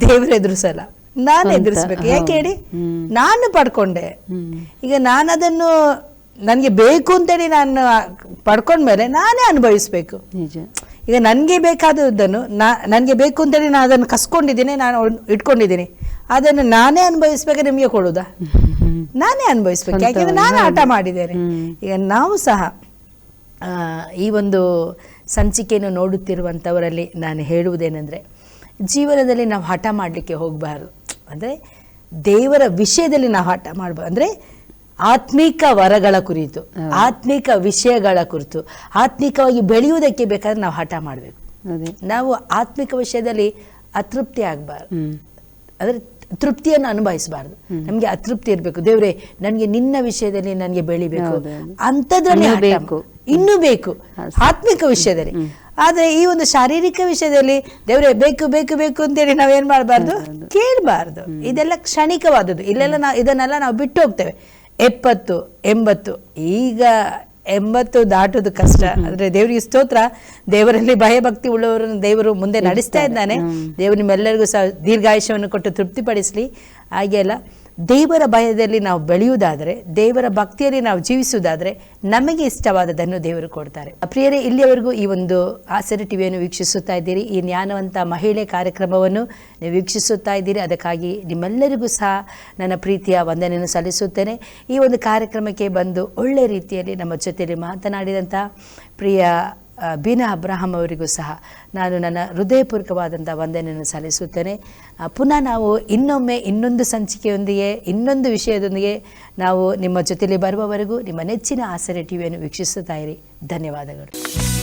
ದೇವ್ರ ಎದುರಿಸಲ್ಲ. ನಾನು ಎದುರಿಸ್ಬೇಕು. ಯಾಕೆ ಹೇಳಿ? ನಾನು ಪಡ್ಕೊಂಡೆ. ಈಗ ನಾನು ಅದನ್ನು ನನಗೆ ಬೇಕು ಅಂತೇಳಿ ನಾನು ಪಡ್ಕೊಂಡ್ಮೇಲೆ ನಾನೇ ಅನುಭವಿಸ್ಬೇಕು. ಈಗ ನನಗೆ ಬೇಕಾದದ್ದನ್ನು ನಾ ನನಗೆ ಬೇಕು ಅಂತೇಳಿ ನಾನು ಅದನ್ನು ಕಸ್ಕೊಂಡಿದ್ದೀನಿ ನಾನು ಇಟ್ಕೊಂಡಿದ್ದೀನಿ. ಅದನ್ನು ನಾನೇ ಅನುಭವಿಸ್ಬೇಕು ನಿಮಗೆ ಕೊಡುದಾ. ನಾನೇ ಅನುಭವಿಸ್ಬೇಕು. ಯಾಕೆಂದ್ರೆ ನಾನು ಆಟ. ಮಾಡಿದ್ದೇನೆ. ಈಗ ನಾವು ಸಹ ಆ, ಈ ಒಂದು ಸಂಚಿಕೆಯನ್ನು ನೋಡುತ್ತಿರುವಂಥವರಲ್ಲಿ ನಾನು ಹೇಳುವುದೇನೆಂದರೆ ಜೀವನದಲ್ಲಿ ನಾವು ಹಠ ಮಾಡಲಿಕ್ಕೆ ಹೋಗಬಾರ್ದು. ಅಂದರೆ ದೇವರ ವಿಷಯದಲ್ಲಿ ನಾವು ಹಠ ಮಾಡಬಾರ್ದು. ಅಂದರೆ ಆತ್ಮಿಕ ವರಗಳ ಕುರಿತು ಆತ್ಮಿಕ ವಿಷಯಗಳ ಕುರಿತು ಆತ್ಮಿಕವಾಗಿ ಬೆಳೆಯುವುದಕ್ಕೆ ಬೇಕಾದ್ರೆ ನಾವು ಹಠ ಮಾಡಬೇಕು. ನಾವು ಆತ್ಮಿಕ ವಿಷಯದಲ್ಲಿ ಅತೃಪ್ತಿ ಆಗಬಾರ್ದು. ಅಂದರೆ ತೃಪ್ತಿಯನ್ನು ಅನುಭವಿಸಬಾರ್ದು. ನಮಗೆ ಅತೃಪ್ತಿ ಇರಬೇಕು. ದೇವ್ರೆ ನನಗೆ ನಿನ್ನ ವಿಷಯದಲ್ಲಿ ನನಗೆ ಬೆಳಿಬೇಕು. ಅಂಥದ್ರಲ್ಲಿ ಇನ್ನೂ ಬೇಕು. ಇನ್ನೂ ಬೇಕು. ಆತ್ಮಿಕ ವಿಷಯದಲ್ಲಿ. ಆದರೆ ಈ ಒಂದು ಶಾರೀರಿಕ ವಿಷಯದಲ್ಲಿ ದೇವ್ರೆ ಬೇಕು ಬೇಕು ಬೇಕು ಅಂತೇಳಿ ನಾವೇನ್ ಮಾಡಬಾರ್ದು? ಕೇಳಬಾರ್ದು. ಇದೆಲ್ಲ ಕ್ಷಣಿಕವಾದದ್ದು. ಇಲ್ಲೆಲ್ಲ ನಾವು ಇದನ್ನೆಲ್ಲ ನಾವು ಬಿಟ್ಟು ಹೋಗ್ತೇವೆ. ಎಪ್ಪತ್ತು ಎಂಬತ್ತು ಈಗ ಎಂಬತ್ತು ದಾಟುದು ಕಷ್ಟ. ಅಂದ್ರೆ ದೇವರಿಗೆ ಸ್ತೋತ್ರ ದೇವರಲ್ಲಿ ಭಯಭಕ್ತಿ ಉಳ್ಳವರನ್ನು ದೇವರು ಮುಂದೆ ನಡೆಸ್ತಾ ಇದ್ದಾನೆ. ದೇವರು ನಿಮ್ಮೆಲ್ಲರಿಗೂ ಸಹ ದೀರ್ಘಾಯುಷ್ಯವನ್ನು ಕೊಟ್ಟು ತೃಪ್ತಿಪಡಿಸಲಿ. ಹಾಗೆ ಅಲ್ಲ ದೇವರ ಭಯದಲ್ಲಿ ನಾವು ಬೆಳೆಯುವುದಾದರೆ, ದೇವರ ಭಕ್ತಿಯಲ್ಲಿ ನಾವು ಜೀವಿಸುವುದಾದರೆ ನಮಗೆ ಇಷ್ಟವಾದದನ್ನು ದೇವರು ಕೊಡ್ತಾರೆ. ಪ್ರಿಯರೇ, ಇಲ್ಲಿಯವರೆಗೂ ಈ ಒಂದು ಆಸರೆ ಟಿವಿಯನ್ನು ವೀಕ್ಷಿಸುತ್ತಾ ಇದ್ದೀರಿ. ಈ ಜ್ಞಾನವಂತ ಮಹಿಳೆ ಕಾರ್ಯಕ್ರಮವನ್ನು ನೀವು ವೀಕ್ಷಿಸುತ್ತಾ ಇದ್ದೀರಿ. ಅದಕ್ಕಾಗಿ ನಿಮ್ಮೆಲ್ಲರಿಗೂ ಸಹ ನನ್ನ ಪ್ರೀತಿಯ ವಂದನೆಯನ್ನು ಸಲ್ಲಿಸುತ್ತೇನೆ. ಈ ಒಂದು ಕಾರ್ಯಕ್ರಮಕ್ಕೆ ಬಂದು ಒಳ್ಳೆ ರೀತಿಯಲ್ಲಿ ನಮ್ಮ ಜೊತೆಯಲ್ಲಿ ಮಾತನಾಡಿದಂಥ ಪ್ರಿಯ ಬೀನಾ ಅಬ್ರಾಹಂ ಅವರಿಗೂ ಸಹ ನಾನು ನನ್ನ ಹೃದಯಪೂರ್ವಕವಾದಂಥ ವಂದನೆಯನ್ನು ಸಲ್ಲಿಸುತ್ತೇನೆ. ಪುನಃ ನಾವು ಇನ್ನೊಮ್ಮೆ ಇನ್ನೊಂದು ಸಂಚಿಕೆಯೊಂದಿಗೆ, ಇನ್ನೊಂದು ವಿಷಯದೊಂದಿಗೆ ನಾವು ನಿಮ್ಮ ಜೊತೆಯಲ್ಲಿ ಬರುವವರೆಗೂ ನಿಮ್ಮ ನೆಚ್ಚಿನ ಆಸರೆ ಟಿವಿಯನ್ನು ವೀಕ್ಷಿಸುತ್ತಾ ಇರಿ. ಧನ್ಯವಾದಗಳು.